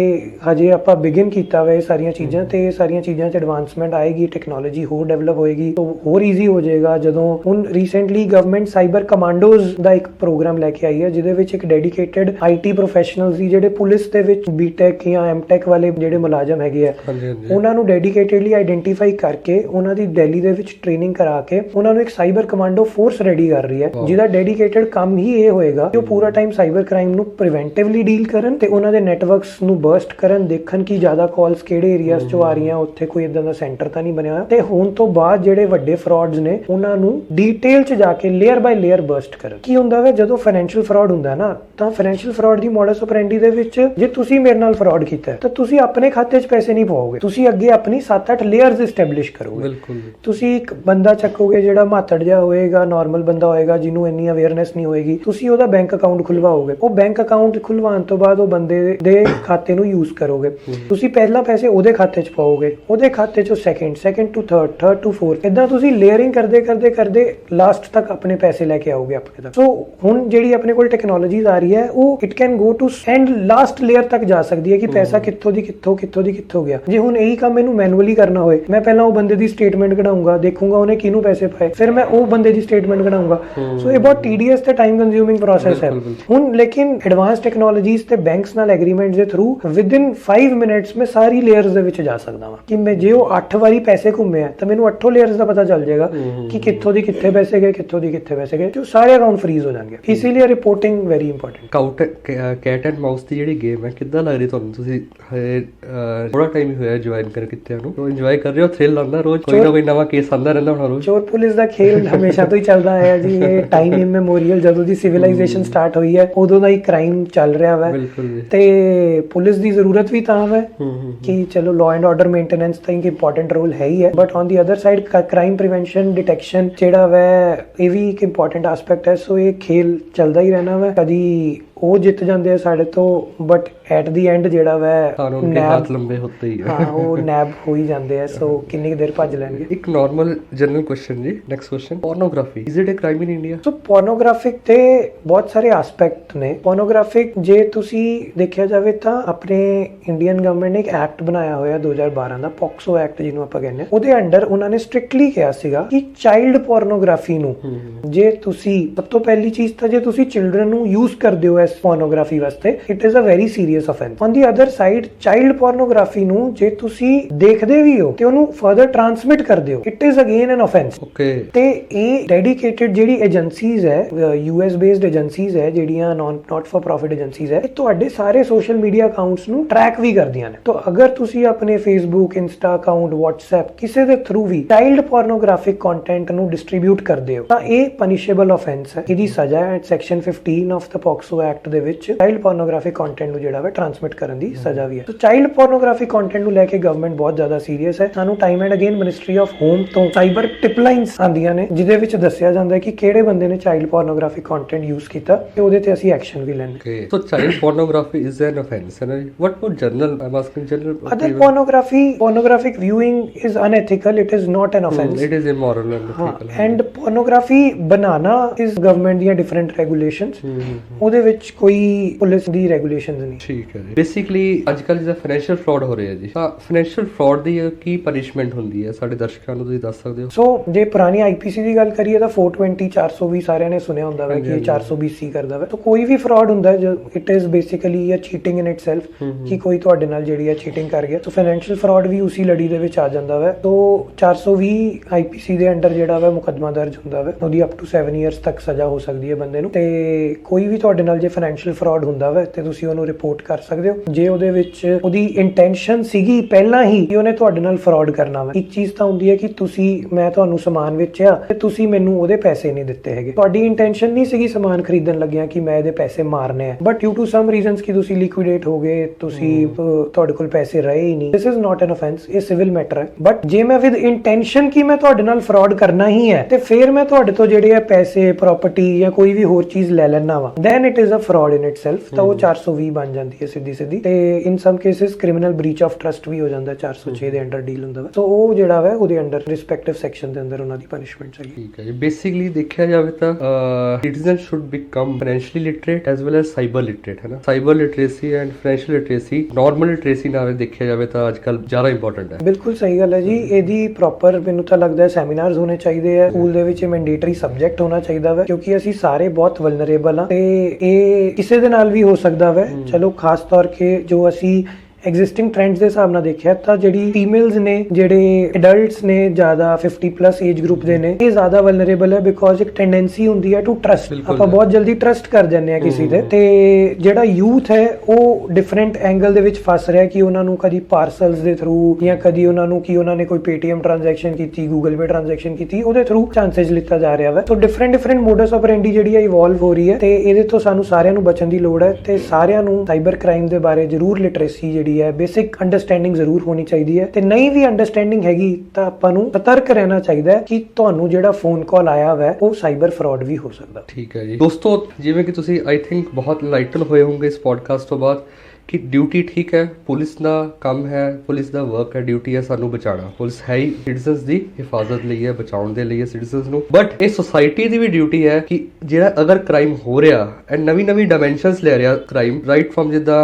ਹਜੇ ਆਪਾਂ ਬਿਗਿਨ ਕੀਤਾ ਹੋਇਆ ਇਹ ਸਾਰੀਆਂ ਚੀਜ਼ਾਂ ਤੇ ਇਹ ਸਾਰੀਆਂ ਚੀਜ਼ਾਂ 'ਚ ਐਡਵਾਂਸਮੈਂਟ ਆਏਗੀ ਟੈਕਨੋਲੋਜੀ ਹੋਰ ਡਿਵੈਲਪ ਹੋਏਗੀ ਹੋਰ ਈਜ਼ੀ ਹੋ ਜਾਏਗਾ। ਜਦੋਂ ਹੁਣ ਰੀਸੈਂਟਲੀ ਗਵਰਨਮੈਂਟ ਸਾਈਬਰ ਕਮਾਂਡੋਜ਼ ਦਾ ਇੱਕ ਪ੍ਰੋਗਰਾਮ ਲੈ ਕੇ ਆਈ ਹੈ ਜਿਹਦੇ ਵਿੱਚ ਇੱਕ ਡੈਡੀਕੇਟਿਡ ਆਈਟੀ ਪ੍ਰੋਫੈਸ਼ਨਲਸ ਦੀ ਜਿਹੜੇ ਪੁਲਿਸ ਦੇ ਵਿੱਚ ਬੀਟੈਕ ਜਾਂ ਐਮਟੈਕ ਵਾਲੇ ਜਿਹੜੇ ਮੁਲਾਜ਼ਮ ਹੈਗੇ ਆ ਉਹਨਾਂ ਨੂੰ ਡੈਡੀਕੇਟਿਡਲੀ ਆਈਡੈਂਟੀਫਾਈ ਕਰਕੇ ਉਹਨਾਂ ਦੀ ਦਿੱਲੀ ਦੇ ਵਿੱਚ ਟ੍ਰੇਨਿੰਗ ਕਰਾ ਕੇ ਉਹਨਾਂ ਨੂੰ ਇੱਕ ਸਾਈਬਰ ਕਮਾਂਡੋ ਫੋਰਸ ਰੈਡੀ ਕਰ ਰਹੀ ਹੈ. ਜਿਹਦਾ ਡੈਡੀਕੇਟਿਡ ਕੰਮ ਹੀ ਇਹ ਹੋਏਗਾ ਕਿ ਉਹ ਪੂਰਾ ਟਾਈਮ ਸਾਈਬਰ ਕ੍ਰਾਈਮ ਨੂੰ ਪ੍ਰੀਵੈਂਟਿਵਲੀ ਡੀਲ ਕਰਨ ਤੇ ਉਹਨਾਂ ਦੇ ਨੈਟਵਰਕਸ ਨੂੰ ਬਰਸਟ ਕਰਨ ਦੇਖਣ ਕਿ ਜ਼ਿਆਦਾ ਕਾਲਸ ਕਿਹੜੇ ਏਰੀਆਜ਼ ਚੋਂ ਆ ਰਹੀਆਂ ਉੱਥੇ ਕੋਈ ਇਦਾਂ ਦਾ ਸੈਂਟਰ ਤਾਂ ਨਹੀਂ ਬਣਿਆ ਤੇ ਹੁਣ ਤੋਂ ਬਾਅਦ ਜਿਹੜੇ ਵੱਡੇ ਫਰਾਡਸ ਨੇ ਉਹਨਾਂ ਨੂੰ ਡੀਟੇਲ 'ਚ ਜਾ ਕੇ ਲੇਅਰ ਬਾਈ ਲੇਅਰ ਬਰਸਟ ਕਰਨ ਕੀ ਹੁੰਦਾ ਵੇ ਜਦੋਂ ਫਾਈਨੈਂਸ਼ੀਅਲ ਫਰਾਡ ਹੁੰਦਾ ਨਾ ਤਾਂ ਫਾਈਨੈਂਸ਼ੀਅਲ ਫਰਾਡ ਦੀ ਮੋਡਸ ਆਪਰੈਂਡੀ ਦੇ ਵਿੱਚ ਜੇ ਤੁਸੀਂ ਮੇਰੇ ਨਾਲ ਫਰਾਡ ਕੀਤਾ ਹੈ, ਤਾਂ ਤੁਸੀਂ ਆਪਣੇ ਖਾਤੇ 'ਚ ਪੈਸੇ ਨਹੀਂ ਪਾਓਗੇ ਤੁਸੀਂ ਅੱਗੇ ਆਪਣੀ 7-8 ਲੇਅਰਸ ਐਸਟੈਬਲਿਸ਼ ਕਰੋਗੇ। ਬਿਲਕੁਲ ਤੁਸੀਂ ਇੱਕ ਬੰਦਾ ਚੱਕੋਗੇ ਜਿਹੜਾ ਮਾਤੜ ਜਿਹਾ ਹੋਏਗਾ ਨਾਰਮਲ ਬੰਦਾ ਹੋਏਗਾ ਜਿਹਨੂੰ ਇੰਨੀ ਅਵੇਅਰਨੈਸ ਨਹੀਂ ਹੋਏਗੀ। ਤੁਸੀਂ ਉਹਦਾ ਬੈਂਕ ਅਕਾਊਂਟ ਖੁਲਵਾਓਗੇ। ਉਹ ਬੈਂਕ ਅਕਾਊਂਟ ਖੁਲਵਾਉਣ ਤੋਂ ਬਾਅਦ ਉਹ ਬੰਦੇ ਦੇ ਖਾਤੇ ਨੂੰ ਯੂਜ਼ ਕਰੋਗੇ। ਤੁਸੀਂ ਪਹਿਲਾਂ ਪੈਸੇ ਉਹਦੇ ਖਾਤੇ 'ਚ ਪਾਓਗੇ। ਉਹਦੇ ਖਾਤੇ 'ਚੋਂ second second to third third to fourth ਇਦਾਂ ਤੁਸੀਂ ਲੇਅਰਿੰਗ ਕਰਦੇ ਕਰਦੇ ਕਰਦੇ ਲਾਸਟ ਤੱਕ ਆਪਣੇ ਪੈਸੇ ਲੈ ਕੇ ਆਓਗੇ ਆਪਣੇ ਤੱਕ। ਸੋ ਹੁਣ ਜਿਹੜੀ ਆਪਣੇ ਕੋਲ ਟੈਕਨੋਲੋਜੀਜ਼ ਆ ਰਹੀ ਹੈ ਉਹ it can go to and last layer ਤੱਕ ਜਾ ਸਕਦੀ ਹੈ ਕਿ ਪੈਸਾ ਕਿੱਥੋਂ ਦੀ ਕਿੱਥੋਂ ਕਿੱਥੋਂ ਦੀ ਕਿੱਥੋਂ ਗਿਆ। ਜੇ ਹੁਣ ਇਹੀ ਕੰਮ ਮੈਨੂੰ ਮੈਨੂਅਲੀ ਕਰਨਾ ਹੋਏ ਮੈਂ ਪਹਿਲਾਂ ਉਹ ਬੰਦੇ ਦੀ ਸਟੇਟਮੈਂਟ ਕਢਾਉਂਗਾ ਦੇਖੂੰਗਾ ਉਹਨੇ ਕਿਹਨੂੰ ਪੈਸੇ ਪਾਏ ਫਿਰ ਮੈਂ ਉਹ ਬੰਦੇ ਦੀ ਸਟੇਟਮੈਂਟ ਕਢਾਉਂਗਾ। ਸੋ ਇਹ ਬਹੁਤ ਟੀਡੀਐਸ ਤੇ ਟਾਈਮ ਕੰਜ਼ਿਊਮਿੰਗ ਪ੍ਰੋਸੈਸ ਹੈ। ਹੁਣ ਲੇਕਿਨ ਐਡਵਾਂਸ ਟੈਕਨੋਲੋਜੀਜ਼ ਤੇ ਬੈਂਕਸ ਨਾਲ ਐਗਰੀਮੈਂਟ ਦੇ ਥਰੂ ਵਿਦ ਇਨ 5 ਮਿੰਟਸ ਮੈਂ ਸਾਰੀ ਲੇਅਰਸ ਦੇ ਵਿੱਚ ਜਾ ਸਕਦਾ ਹਾਂ ਕਿ ਮੈਂ ਜੇ ਉਹ 8 ਵਾਰੀ ਪੈਸੇ ਘੁੰਮੇ ਆ ਤਾਂ ਮੈਨੂੰ 8 ਲੇਅਰਸ ਦਾ ਪਤਾ ਚੱਲ ਜਾਏਗਾ ਕਿ ਕਿੱਥੋਂ ਦੀ ਕਿੱਥੇ ਪੈਸੇ ਗਏ ਕਿੱਥੋਂ ਦੀ ਕਿੱਥੇ ਪੈਸੇ ਗਏ। ਤੇ ਉਹ ਸਾਰੇ ਅਕਾਊਂਟ ਫ੍ਰੀਜ਼ ਹੋ ਜਾਣਗੇ। ਇਸ ਲਈ ਰਿਪੋਰਟਿੰਗ ਵੈਰੀ ਇੰਪੋਰਟੈਂਟ ਕਾਊਟ ਕੈਟ ਐਂਡ ਮਾਊਸ ਦੀ ਜਿਹੜੀ ਗੇਮ ਹੈ ਕਿੱਦਾਂ ਲੱਗ ਰਹੀ ਤੁਹਾਨੂੰ? ਤੁਸੀਂ ਥੋੜਾ ਟਾਈਮ ਹੀ ਹੋਇਆ ਜੁਆਇਨ ਕਰ ਕਿੱਥੇ ਨੂੰ। ਤੋ ਇੰਜੋਏ ਕਰ ਰਹੇ ਹੋ ਥ੍ਰਿਲ ਆਉਂਦਾ ਰੋਜ਼। ਕੋਈ ਨਾ ਕੋਈ ਨਵਾਂ ਕੇਸ ਆਉਂਦਾ ਰਹਿੰਦਾ ਹੁਣ ਰੋਜ਼। ਚੋਰ ਪੁਲਿਸ ਦਾ ਖੇਲ ਹਮੇਸ਼ਾ ਤੋਂ ਹੀ ਚੱਲਦਾ ਆਇਆ ਜੀ। ਇਹ ਟਾਈਮ ਇਮੈਮੋਰੀਅਲ ਜਦੋਂ ਦੀ ਸਿਵਲਾਈਜੇਸ਼ਨ ਸਟਾਰਟ ਹੋਈ ਹੈ ਉਦੋਂ ਦਾ ਹੀ ਕ੍ਰਾਈਮ ਚੱਲ ਰਿਹਾ ਵਾ। ਜੀ। ਤੇ ਪੁਲਿਸ ਦੀ ਜ਼ਰੂਰਤ ਵੀ ਤਾਂ ਹੂੰ ਕਿ ਚਲੋ ਲਾਅ ਐਂਡ ਆਰਡਰ ਮੇਨਟੇਨੈਂਸ ਤਾਂ ਇੱਕ ਇੰਪੋਰਟੈਂਟ ਰੋਲ ਹੈ ਹੀ ਹੈ। But on the other side crime prevention detection ਜਿਹੜਾ ਵੈ ਇਹ ਵੀ ਇੱਕ ਇੰਪੋਰਟੈਂਟ ਐਸਪੈਕਟ ਹੈ। ਸੋ ਇਹ ਖੇਲ ਚੱਲਦਾ ਹੀ ਰਹਿਣਾ ਵਾ। ਕਦੀ ਉਹ ਜਿੱਤ ਜਾਂਦੇ ਆ ਸਾਡੇ ਤੋਂ ਬਟ ਐਟ ਦੀ ਐਂਡ ਜਿਹੜਾ ਵੈ ਸਾਨੂੰ ਉਨਕੇ ਹੱਥ ਲੰਬੇ ਹੁੰਦੇ ਹੀ ਹਾਂ ਉਹ ਨੈਬ ਹੋ ਹੀ ਜਾਂਦੇ ਆ ਸੋ ਕਿੰਨੀ ਦੇਰ ਭੱਜ ਲੈਣਗੇ? ਇੱਕ ਨਾਰਮਲ ਜਨਰਲ ਕੁਐਸਚਨ ਜੀ next question pornography is it a crime in India so pornographic ਤੇ ਬਹੁਤ ਸਾਰੇ ਐਸਪੈਕਟ ਨੇ। ਪੋਰਨੋਗ੍ਰਾਫਿਕ ਜੇ ਤੁਸੀਂ ਦੇਖਿਆ ਜਾਵੇ ਤਾਂ ਆਪਣੇ ਇੰਡੀਅਨ ਗਵਰਨਮੈਂਟ ਨੇ ਇੱਕ ਐਕਟ ਬਣਾਇਆ ਹੋਇਆ 2012 ਦਾ ਪੌਕਸੋ ਐਕਟ ਜਿਹਨੂੰ ਆਪਾਂ ਕਹਿੰਦੇ ਆ। ਉਹਦੇ ਅੰਡਰ ਉਹਨਾਂ ਨੇ ਸਟ੍ਰਿਕਟਲੀ ਕਿਹਾ ਸੀਗਾ ਕਿ ਚਾਈਲਡ ਪੋਰਨੋਗ੍ਰਾਫੀ ਨੂੰ ਜੇ ਤੁਸੀਂ ਸਭ ਤੋਂ ਪਹਿਲੀ ਚੀਜ਼ ਤਾਂ ਜੇ ਤੁਸੀਂ ਚਿਲਡਰਨ ਨੂੰ ਯੂਜ਼ ਕਰਦੇ ਹੋ ਐਸ ਪੋਰਨੋਗ੍ਰਾਫੀ ਵਾਸਤੇ it is a very serious offence on the other side child pornography ਨੂੰ ਜੇ ਤੁਸੀਂ ਦੇਖਦੇ ਵੀ ਹੋ ਤੇ ਉਹਨੂੰ ਫਰਦਰ ਟਰਾਂਸਮਿਟ ਕਰਦੇ ਹੋ it is again an offence okay ਤੇ ਇਹ ਡੈਡੀਕੇਟਿਡ ਜਿਹੜੀ ਏਜੰਸੀਜ਼ ਹੈ ਯੂਐਸ ਬੇਸਡ ਏਜੰਸੀਜ਼ ਹੈ ਜਿਹੜੀਆਂ non not for profit agencies ਹੈ ਇਹ ਤੁਹਾਡੇ ਸਾਰੇ ਸੋਸ਼ਲ ਮੀਡੀਆ ਅਕਾਊਂਟਸ ਨੂੰ ਟਰੈਕ ਵੀ ਕਰਦੀਆਂ ਨੇ। ਤਾਂ ਅਗਰ ਤੁਸੀਂ ਆਪਣੇ ਫੇਸਬੁੱਕ ਇੰਸਟਾ ਅਕਾਊਂਟ WhatsApp ਕਿਸੇ ਦੇ ਥਰੂ ਵੀ ਚਾਈਲਡ ਪੋਰਨੋਗ੍ਰਾਫਿਕ ਕੰਟੈਂਟ ਨੂੰ ਡਿਸਟ੍ਰੀਬਿਊਟ ਕਰਦੇ ਹੋ ਤਾਂ ਇਹ ਪਨਿਸ਼ੇਬਲ ਆਫੈਂਸ ਹੈ। ਇਹਦੀ ਸਜ਼ਾ ਹੈ section 15 of the POCSO act ਦੇ ਵਿੱਚ ਚਾਈਲਡ ਪੋਰਨੋਗ੍ਰਾਫਿਕ ਕੰਟੈਂਟ ਨੂੰ ਜਿਹੜਾ ਵਾ ਟਰਾਂਸਮਿਟ ਕਰਨ ਦੀ ਸਜ਼ਾ ਵੀ ਹੈ ਤਾਂ ਚਾਈਲਡ ਪੋਰਨੋਗ੍ਰਾਫਿਕ ਕੰਟੈਂਟ ਨੂੰ ਲੈ ਕੇ ਗਵਰਨਮੈਂਟ ਬਹੁਤ ਜ਼ਿਆਦਾ ਸੀਰੀਅਸ ਹੈ ਸਾਨੂੰ time and again ministry of home ਤੋਂ ਸਾਈਬਰ ਟਿਪਲਾਈਨਸ ਆਉਂਦੀਆਂ ਨੇ ਜਿਹਦੇ ਵਿੱਚ ਦੱਸਿਆ ਜਾਂਦਾ ਹੈ ਕਿ ਕਿਹੜੇ ਬੰਦੇ ਨੇ ਚਾਈਲਡ ਪੋਰਨੋਗ੍ਰਾਫਿਕ ਕੰਟੈਂਟ ਯੂਜ਼ ਕੀਤਾ ਤੇ ਉਹਦੇ ਤੇ ਅਸੀਂ ਐਕਸ਼ਨ ਵੀ ਲੈਣੇ Okay. So child pornography is an offense. And I- what about general? I'm asking general. Other okay, pornography, pornographic viewing is unethical. It is not an hmm, offense. It is immoral and ਹਾਂ ethical. ਐਂਡ ਪੋਰਨੋਗ੍ਰਾਫੀ ਬਣਾਉਣਾ ਇਸ ਗਵਰਨਮੈਂਟ ਦੀਆਂ different regulations Hmm, hmm, hmm. ਉਹਦੇ ਵਿੱਚ ਕੋਈ ਪੁਲਿਸ ਦੀ ਰੈਗੂਲੇਸ਼ਨਸ ਨਹੀਂ। ਠੀਕ ਹੈ ਜੀ। ਬੇਸਿਕਲੀ ਅੱਜ ਕੱਲ ਜਿਹੜਾ ਫਾਈਨੈਂਸ਼ੀਅਲ ਫਰਾਡ ਹੋ ਰਿਹਾ ਜੀ ਤਾਂ ਫਾਈਨੈਂਸ਼ੀਅਲ ਫਰਾਡ ਦੀ ਕੀ ਪਨਿਸ਼ਮੈਂਟ ਹੁੰਦੀ ਹੈ? ਸਾਡੇ ਦਰਸ਼ਕਾਂ ਨੂੰ ਤੁਸੀਂ ਦੱਸ ਸਕਦੇ ਹੋ। ਸੋ ਜੇ ਪੁਰਾਣੀ ਆਈਪੀਸੀ ਦੀ ਗੱਲ ਕਰੀਏ ਤਾਂ 420 420 ਸਾਰਿਆਂ ਨੇ ਸੁਣਿਆ ਹੁੰਦਾ ਹੈ ਕਿ ਇਹ 420 ਕਰਦਾ ਹੈ ਤਾਂ ਕੋਈ ਵੀ ਫਰਾਡ ਹੁੰਦਾ ਹੈ ਜੋ it is basically a cheating in itself ਕਿ ਕੋਈ ਤੁਹਾਡੇ ਨਾਲ ਜਿਹੜੀ ਹੈ ਚੀਟਿੰਗ ਕਰ ਗਿਆ। ਤਾਂ ਫਾਈਨੈਂਸ਼ੀਅਲ ਫਰਾਡ ਵੀ ਉਸੇ ਲੜੀ ਦੇ ਵਿੱਚ ਆ ਜਾਂਦਾ ਹੈ ਤੋਂ 420 ਆਈਪੀਸੀ ਦੇ ਅੰਡਰ ਜਿਹੜਾ ਵਾ ਮੁਕੱਦਮਾ ਦਰਜ ਹੁੰਦਾ ਹੈ ਉਹਦੀ ਅਪ ਟੂ 7 ਇਅਰਸ ਤੱਕ ਸਜ਼ਾ ਹੋ ਸਕਦੀ ਹੈ ਬੰਦੇ ਨੂੰ। ਤੇ ਕੋਈ ਵੀ ਤੁਹਾਡੇ ਨਾਲ ਜੇ ਫਾਈਨੈਂਸ਼ੀਅਲ ਫਰਾਡ ਹੁੰਦਾ ਵਾ ਤੇ ਤੁਸੀਂ ਉਹਨੂੰ ਰਿਪੋਰਟ ਕਰ ਸਕਦੇ ਹੋ। ਜੇ ਉਹਦੇ ਵਿੱਚ ਉਹਦੀ ਇੰਟੈਂਸ਼ਨ ਸੀਗੀ ਪਹਿਲਾਂ ਹੀ ਕਿ ਉਹਨੇ ਤੁਹਾਡੇ ਨਾਲ ਫਰਾਡ ਕਰਨਾ ਵਾ ਇੱਕ ਚੀਜ਼ ਤਾਂ ਹੁੰਦੀ ਹੈ ਕਿ ਤੁਸੀਂ ਮੈਂ ਤੁਹਾਨੂੰ ਸਮਾਨ ਵੇਚਿਆ ਤੇ ਤੁਸੀਂ ਮੈਨੂੰ ਉਹਦੇ ਪੈਸੇ ਨਹੀਂ ਦਿੱਤੇ ਹੈਗੇ। ਤੁਹਾਡੀ ਇੰਟੈਂਸ਼ਨ ਨਹੀਂ ਸੀਗੀ ਸਮਾਨ ਖਰੀਦਣ ਲੱਗਿਆ ਕਿ ਮੈਂ ਇਹਦੇ ਪੈਸੇ ਮਾਰਨੇ ਆ। But due to some reasons ਕਿ ਤੁਸੀਂ ਲਿਕੁਇਡੇਟ ਹੋ ਗਏ ਤੁਸੀਂ ਤੁਹਾਡੇ ਕੋਲ ਪੈਸੇ ਰਹੇ ਹੀ ਨਹੀਂ। This is not an offence ਇਹ ਸਿਵਲ ਮੈਟਰ ਹੈ। ਬਟ ਜੇ ਮੈਂ ਵਿਦ ਇੰਟੈਂਸ਼ਨ ਕਿ ਮੈਂ ਤੁਹਾਡੇ ਨਾਲ ਫਰਾਡ ਕਰਨਾ ਹੀ ਹੈ ਤੇ ਫਿਰ ਮੈਂ ਤੁਹਾਡੇ ਤੋਂ ਜਿਹੜੇ ਆ ਪੈਸੇ ਪ੍ਰਾਪਰਟੀ ਜਾਂ ਕੋਈ ਵੀ ਹੋਰ ਚੀਜ਼ ਲੈ ਲੈਣਾ ਵਾ then it is a fraud in itself ਤਾਂ ਉਹ 420 ਬਣ ਜਾਂਦੀ ਹੈ ਸਿੱਧੀ ਸਿੱਧੀ। ਤੇ in some cases criminal breach of trust ਵੀ ਹੋ ਜਾਂਦਾ ਹੈ 406 ਦੇ ਅੰਡਰ ਡੀਲ ਹੁੰਦਾ ਵਾ। ਸੋ ਉਹ ਜਿਹੜਾ ਵਾ ਉਹਦੇ ਅੰਡਰ ਰਿਸਪੈਕਟਿਵ ਸੈਕਸ਼ਨ ਦੇ ਅੰਦਰ ਉਹਨਾਂ ਦੀ ਪਨਿਸ਼ਮੈਂਟ ਹੈਗੀ ਠੀਕ ਹੈ ਜੀ। ਬੇਸਿਕਲੀ ਦੇਖਿਆ ਜਾਵੇ ਤਾਂ citizen should become financially literate as well as cyber literate ਹੈ ਨਾ? Cyber literacy and financial literacy normal literacy ਨਾਲ ਦੇਖਿਆ ਜਾਵੇ ਤਾਂ ਅੱਜ ਕੱਲ ਜ਼ਿਆਦਾ ਇੰਪੋਰਟੈਂਟ ਹੈ। ਬਿਲਕੁਲ ਸਹੀ ਗੱਲ ਹੈ ਜੀ। ਇਹਦੀ ਪ੍ਰੋਪਰ ਮੈਨੂੰ ਤਾਂ ਲੱਗਦਾ ਹੈ ਸੈਮੀਨਾਰਸ ਹੋਣੇ ਚਾਹੀਦੇ ਆ ਸਕੂਲ ਦੇ ਵਿੱਚ ਮੈਂਡੇਟਰੀ ਸਬਜੈਕਟ ਹੋਣਾ ਚਾਹੀਦਾ ਵਾ ਕਿਉਂਕਿ ਅਸੀਂ ਸਾਰੇ ਬਹੁਤ ਵਲਨਰੇਬਲ ਆ ਤੇ ਇਹ ਕਿਸੇ ਦੇ ਨਾਲ ਵੀ ਹੋ ਸਕਦਾ ਵਾ। ਚਲੋ ਖਾਸ ਤੌਰ ਕੇ ਜੋ ਅਸੀਂ ਐਗਜ਼ਿਸਟਿੰਗ ਟ੍ਰੈਂਡਸ ਦੇ ਹਿਸਾਬ ਨਾਲ ਦੇਖਿਆ ਤਾਂ ਜਿਹੜੀ ਫੀਮੇਲਸ ਨੇ ਜਿਹੜੇ ਐਡਲਟਸ ਨੇ ਜ਼ਿਆਦਾ 50 ਪਲੱਸ ਏਜ ਗਰੁੱਪ ਦੇ ਨੇ ਇਹ ਜ਼ਿਆਦਾ ਵਲਨਰੇਬਲ ਹੈ ਬਿਕੋਜ਼ ਇੱਕ ਟੈਂਡੈਂਸੀ ਹੁੰਦੀ ਹੈ ਟੂ ਟਰਸਟ ਆਪਾਂ। ਬਹੁਤ ਜਲਦੀ ਟਰਸਟ ਕਰ ਜਾਂਦੇ ਆ ਕਿਸੇ ਤੇ ਤੇ ਜਿਹੜਾ ਯੂਥ ਹੈ ਉਹ ਡਿਫਰੈਂਟ ਐਂਗਲ ਦੇ ਵਿੱਚ ਫਸ ਰਿਹਾ ਕਿ ਉਹਨਾਂ ਨੂੰ ਕਦੀ ਪਾਰਸਲਸ ਦੇ ਥਰੂ ਜਾਂ ਕਦੀ ਉਹਨਾਂ ਨੂੰ ਕਿ ਉਹਨਾਂ ਨੇ ਕੋਈ Paytm ਟ੍ਰਾਂਜੈਕਸ਼ਨ ਕੀਤੀ Google Pay ਟ੍ਰਾਂਜੈਕਸ਼ਨ ਕੀਤੀ ਉਹਦੇ ਥਰੂ ਚਾਂਸਸ ਲਿੱਤਾ ਜਾ ਰਿਹਾ ਵਾ। So different different modus operandi ਜਿਹੜੀ ਹੈ ਇਵੋਲਵ ਹੋ ਰਹੀ ਹੈ ਤੇ ਇਹਦੇ ਤੋਂ ਸਾਨੂੰ ਸਾਰਿਆਂ ਨੂੰ ਬਚਣ ਦੀ ਲੋੜ ਹੈ ਤੇ ਸਾਰਿਆਂ ਨੂੰ ਸਾਈਬਰ ਕ੍ਰਾਈਮ ਦੇ ਬਾਰੇ ਜ਼ਰੂਰ ਲਿਟਰੇਸੀ ਜਿਹੜੀ ਹੈ ਬੇਸਿਕ ਅੰਡਰਸਟੈਂਡਿੰਗ ਜ਼ਰੂਰ ਹੋਣੀ ਚਾਹੀਦੀ ਹੈ। ਤੇ ਨਹੀਂ ਵੀ ਅੰਡਰਸਟੈਂਡਿੰਗ ਹੈਗੀ, ਤਾਂ ਆਪਾਂ ਨੂੰ ਸਤਰਕ ਰਹਿਣਾ ਚਾਹੀਦਾ ਹੈ ਕਿ ਤੁਹਾਨੂੰ ਜਿਹੜਾ ਫੋਨ ਕਾਲ ਆਇਆ ਹੋਇਆ ਉਹ ਸਾਈਬਰ ਫਰਾਡ ਵੀ ਹੋ ਸਕਦਾ। ਠੀਕ ਹੈ ਜੀ। ਦੋਸਤੋ, ਜਿਵੇਂ ਕਿ ਤੁਸੀਂ ਆਈ ਥਿੰਕ ਬਹੁਤ ਲਾਈਟਨ ਹੋਏ ਹੋਵੋਗੇ ਇਸ ਪੋਡਕਾਸਟ ਤੋਂ ਬਾਅਦ ਕਿ ਡਿਊਟੀ ਠੀਕ ਹੈ, ਪੁਲਿਸ ਦਾ ਕੰਮ ਹੈ, ਪੁਲਿਸ ਦਾ ਵਰਕ ਹੈ, ਡਿਊਟੀ ਹੈ, ਸਾਨੂੰ ਬਚਾਉਣਾ। ਪੁਲਿਸ ਹੈ ਹੀ ਸਿਟੀਜ਼ਨਸ ਦੀ ਹਿਫਾਜ਼ਤ ਲਈ ਹੈ, ਬਚਾਉਣ ਦੇ ਲਈ ਹੈ ਸਿਟੀਜ਼ਨਸ ਨੂੰ। ਬਟ ਇਹ ਸੋਸਾਇਟੀ ਦੀ ਵੀ ਡਿਊਟੀ ਹੈ ਕਿ ਜਿਹੜਾ ਅਗਰ ਕ੍ਰਾਈਮ ਹੋ ਰਿਹਾ ਐਂਡ ਨਵੀਂ ਨਵੀਂ ਡਾਈਮੈਂਸ਼ਨਸ ਲੈ ਰਿਹਾ ਕ੍ਰਾਈਮ ਰਾਈਟ ਫਰਮ ਜਿੱਦਾਂ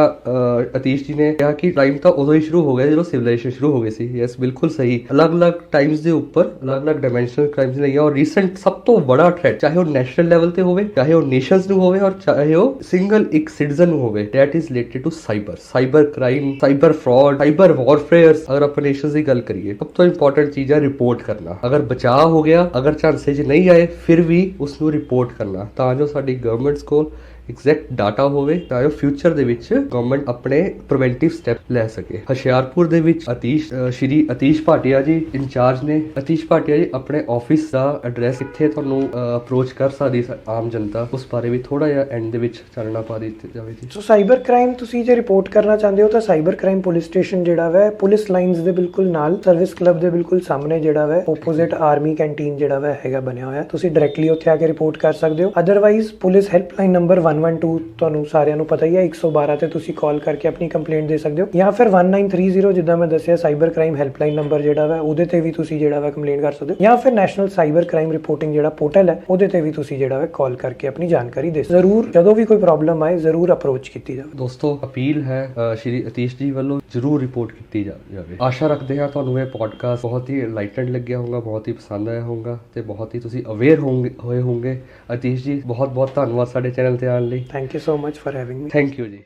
ਅਤੀਸ਼ ਜੀ ਨੇ ਕਿਹਾ ਕਿ ਕ੍ਰਾਈਮ ਤਾਂ ਉਦੋਂ ਹੀ ਸ਼ੁਰੂ ਹੋ ਗਿਆ ਜਦੋਂ ਸਿਵਲਾਈਜੇਸ਼ਨ ਸ਼ੁਰੂ ਹੋ ਗਈ ਸੀ। ਯੈਸ ਬਿਲਕੁਲ ਸਹੀ। ਅਲੱਗ-ਅਲੱਗ ਟਾਈਮਸ ਦੇ ਉੱਪਰ, ਅਲੱਗ-ਅਲੱਗ ਡਾਈਮੈਂਸ਼ਨਲ ਕ੍ਰਾਈਮਸ ਨਹੀਂ ਔਰ ਰੀਸੈਂਟ ਸਭ ਤੋਂ ਬੜਾ ਥ੍ਰੈਟ ਚਾਹੇ ਉਹ ਨੈਸ਼ਨਲ ਲੈਵਲ ਤੇ ਹੋਵੇ, ਚਾਹੇ ਉਹ ਨੇਸ਼ਨਸ ਨੂੰ ਹੋਵੇ ਔਰ ਚਾਹੇ ਉਹ ਸਿੰਗਲ ਇੱਕ ਸਿਟੀਜ਼ਨ ਨੂੰ ਹੋਵੇ that is related to cyber cyber crime cyber fraud cyber warfares ਅਗਰ ਆਪਾਂ ਨੇਸ਼ਨਸ ਦੀ ਗੱਲ ਕਰੀਏ ਸਭ ਤੋਂ ਇੰਪੋਰਟੈਂਟ ਚੀਜ਼ ਹੈ ਰਿਪੋਰਟ ਕਰਨਾ ਅਗਰ ਬਚਾਅ ਹੋ ਗਿਆ ਅਗਰ ਝਾਂਸੇ 'ਚ ਨਹੀਂ ਆਏ ਫਿਰ ਵੀ ਉਸ ਨੂੰ ਰਿਪੋਰਟ ਕਰਨਾ ਤਾਂ ਜੋ ਸਾਡੀ ਗਵਰਨਮੈਂਟਸ ਕੋਲ ਐਗਜ਼ੈਕਟ ਡਾਟਾ ਹੋਵੇ ਤਾਂ ਜੋ ਫਿਊਚਰ ਦੇ ਵਿੱਚ ਗਵਰਨਮੈਂਟ ਆਪਣੇ ਪ੍ਰੀਵੈਂਟਿਵ ਸਟੈਪ ਲੈ ਸਕੇ। ਹੁਸ਼ਿਆਰਪੁਰ ਦੇ ਵਿੱਚ ਅਤੀਸ਼ ਸ਼੍ਰੀ ਅਤੀਸ਼ ਭਾਟੀਆ ਜੀ ਇੰਚਾਰਜ ਨੇ। ਅਤੀਸ਼ ਭਾਟੀਆ ਜੀ ਆਪਣੇ ਆਫਿਸ ਦਾ ਐਡਰੈਸ ਕਿੱਥੇ ਤੁਹਾਨੂੰ ਅਪਰੋਚ ਕਰ ਸਕਦੀ ਆਮ ਜਨਤਾ? ਉਸ ਬਾਰੇ ਵੀ ਥੋੜਾ ਜਿਹਾ ਐਂਡ ਦੇ ਵਿੱਚ ਚਾਨਣਾ ਪਾ ਦਿੱਤੀ ਜਾਵੇ ਜੀ। ਸੋ ਸਾਈਬਰ ਕ੍ਰਾਈਮ ਤੁਸੀਂ ਜੇ ਰਿਪੋਰਟ ਕਰਨਾ ਚਾਹੁੰਦੇ ਹੋ ਤਾਂ ਸਾਈਬਰ ਕ੍ਰਾਈਮ ਪੁਲਿਸ ਸਟੇਸ਼ਨ ਜਿਹੜਾ ਵਾ ਪੁਲਿਸ ਲਾਈਨਸ ਦੇ ਬਿਲਕੁਲ ਨਾਲ ਸਰਵਿਸ ਕਲੱਬ ਦੇ ਬਿਲਕੁਲ ਸਾਹਮਣੇ ਜਿਹੜਾ ਵਾ ਆਪੋਜ਼ਿਟ ਆਰਮੀ ਕੈਂਟੀਨ ਜਿਹੜਾ ਵਾ, ਹੈਗਾ ਬਣਿਆ ਹੋਇਆ। ਤੁਸੀਂ ਡਾਇਰੈਕਟਲੀ ਉੱਥੇ ਆ ਕੇ ਰਿਪੋਰਟ ਕਰ ਸਕਦੇ ਹੋ। ਅਦਰਵਾਈਜ਼ ਪੁਲਿਸ ਹੈਲਪਲਾਈਨ ਨੰਬਰ 112 ਤੁਹਾਨੂੰ ਸਾਰਿਆਂ ਨੂੰ ਪਤਾ ਹੀ ਹੈ 112 ਤੇ ਤੁਸੀਂ ਕਾਲ ਕਰਕੇ ਆਪਣੀ ਕੰਪਲੇਂਟ ਦੇ ਸਕਦੇ ਹੋ। ਜਾਂ ਫਿਰ 1930 ਜਿੱਦਾਂ ਮੈਂ ਦੱਸਿਆ ਸਾਈਬਰ ਕ੍ਰਾਈਮ ਹੈਲਪਲਾਈਨ ਨੰਬਰ ਜਿਹੜਾ ਵਾ, ਉਹਦੇ ਤੇ ਵੀ ਤੁਸੀਂ ਜਿਹੜਾ ਵਾ ਕੰਪਲੇਂਟ ਕਰ ਸਕਦੇ ਹੋ। ਜਾਂ ਫਿਰ ਨੈਸ਼ਨਲ ਸਾਈਬਰ ਕ੍ਰਾਈਮ ਰਿਪੋਰਟਿੰਗ ਜਿਹੜਾ ਪੋਰਟਲ ਹੈ, ਉਹਦੇ ਤੇ ਵੀ ਤੁਸੀਂ ਜਿਹੜਾ ਵਾ ਕਾਲ ਕਰਕੇ ਆਪਣੀ ਜਾਣਕਾਰੀ ਦੇ ਜ਼ਰੂਰ, ਜਦੋਂ ਵੀ ਕੋਈ ਪ੍ਰੋਬਲਮ ਆਏ, ਜ਼ਰੂਰ ਅਪਰੋਚ ਕੀਤੀ ਜਾਵੇ। ਦੋਸਤੋ, ਅਪੀਲ ਹੈ ਸ਼੍ਰੀ ਅਤੀਸ਼ ਜੀ ਵੱਲੋਂ ਜਰੂਰ ਰਿਪੋਰਟ ਕੀਤੀ ਜਾਵੇ। ਆਸ਼ਾ ਰੱਖਦੇ ਹਾਂ ਤੁਹਾਨੂੰ ਇਹ ਪੋਡਕਾਸਟ ਬਹੁਤ ਹੀ ਲਾਈਟਡ ਲੱਗਿਆ ਹੋਊਗਾ, ਬਹੁਤ ਹੀ ਪਸੰਦ ਆਇਆ ਹੋਊਗਾ ਤੇ ਬਹੁਤ ਹੀ ਤੁਸੀਂ ਅਵੇਅਰ ਹੋਏ ਹੋਵੋਗੇ ਅਤੀਸ਼ ਜੀ ਬਹੁਤ ਬਹੁਤ ਧੰਨਵਾਦ ਸਾਡੇ ਚੈਨਲ ਤੇ ਆਉਣ Thank you so much for having me. Thank you. Ji.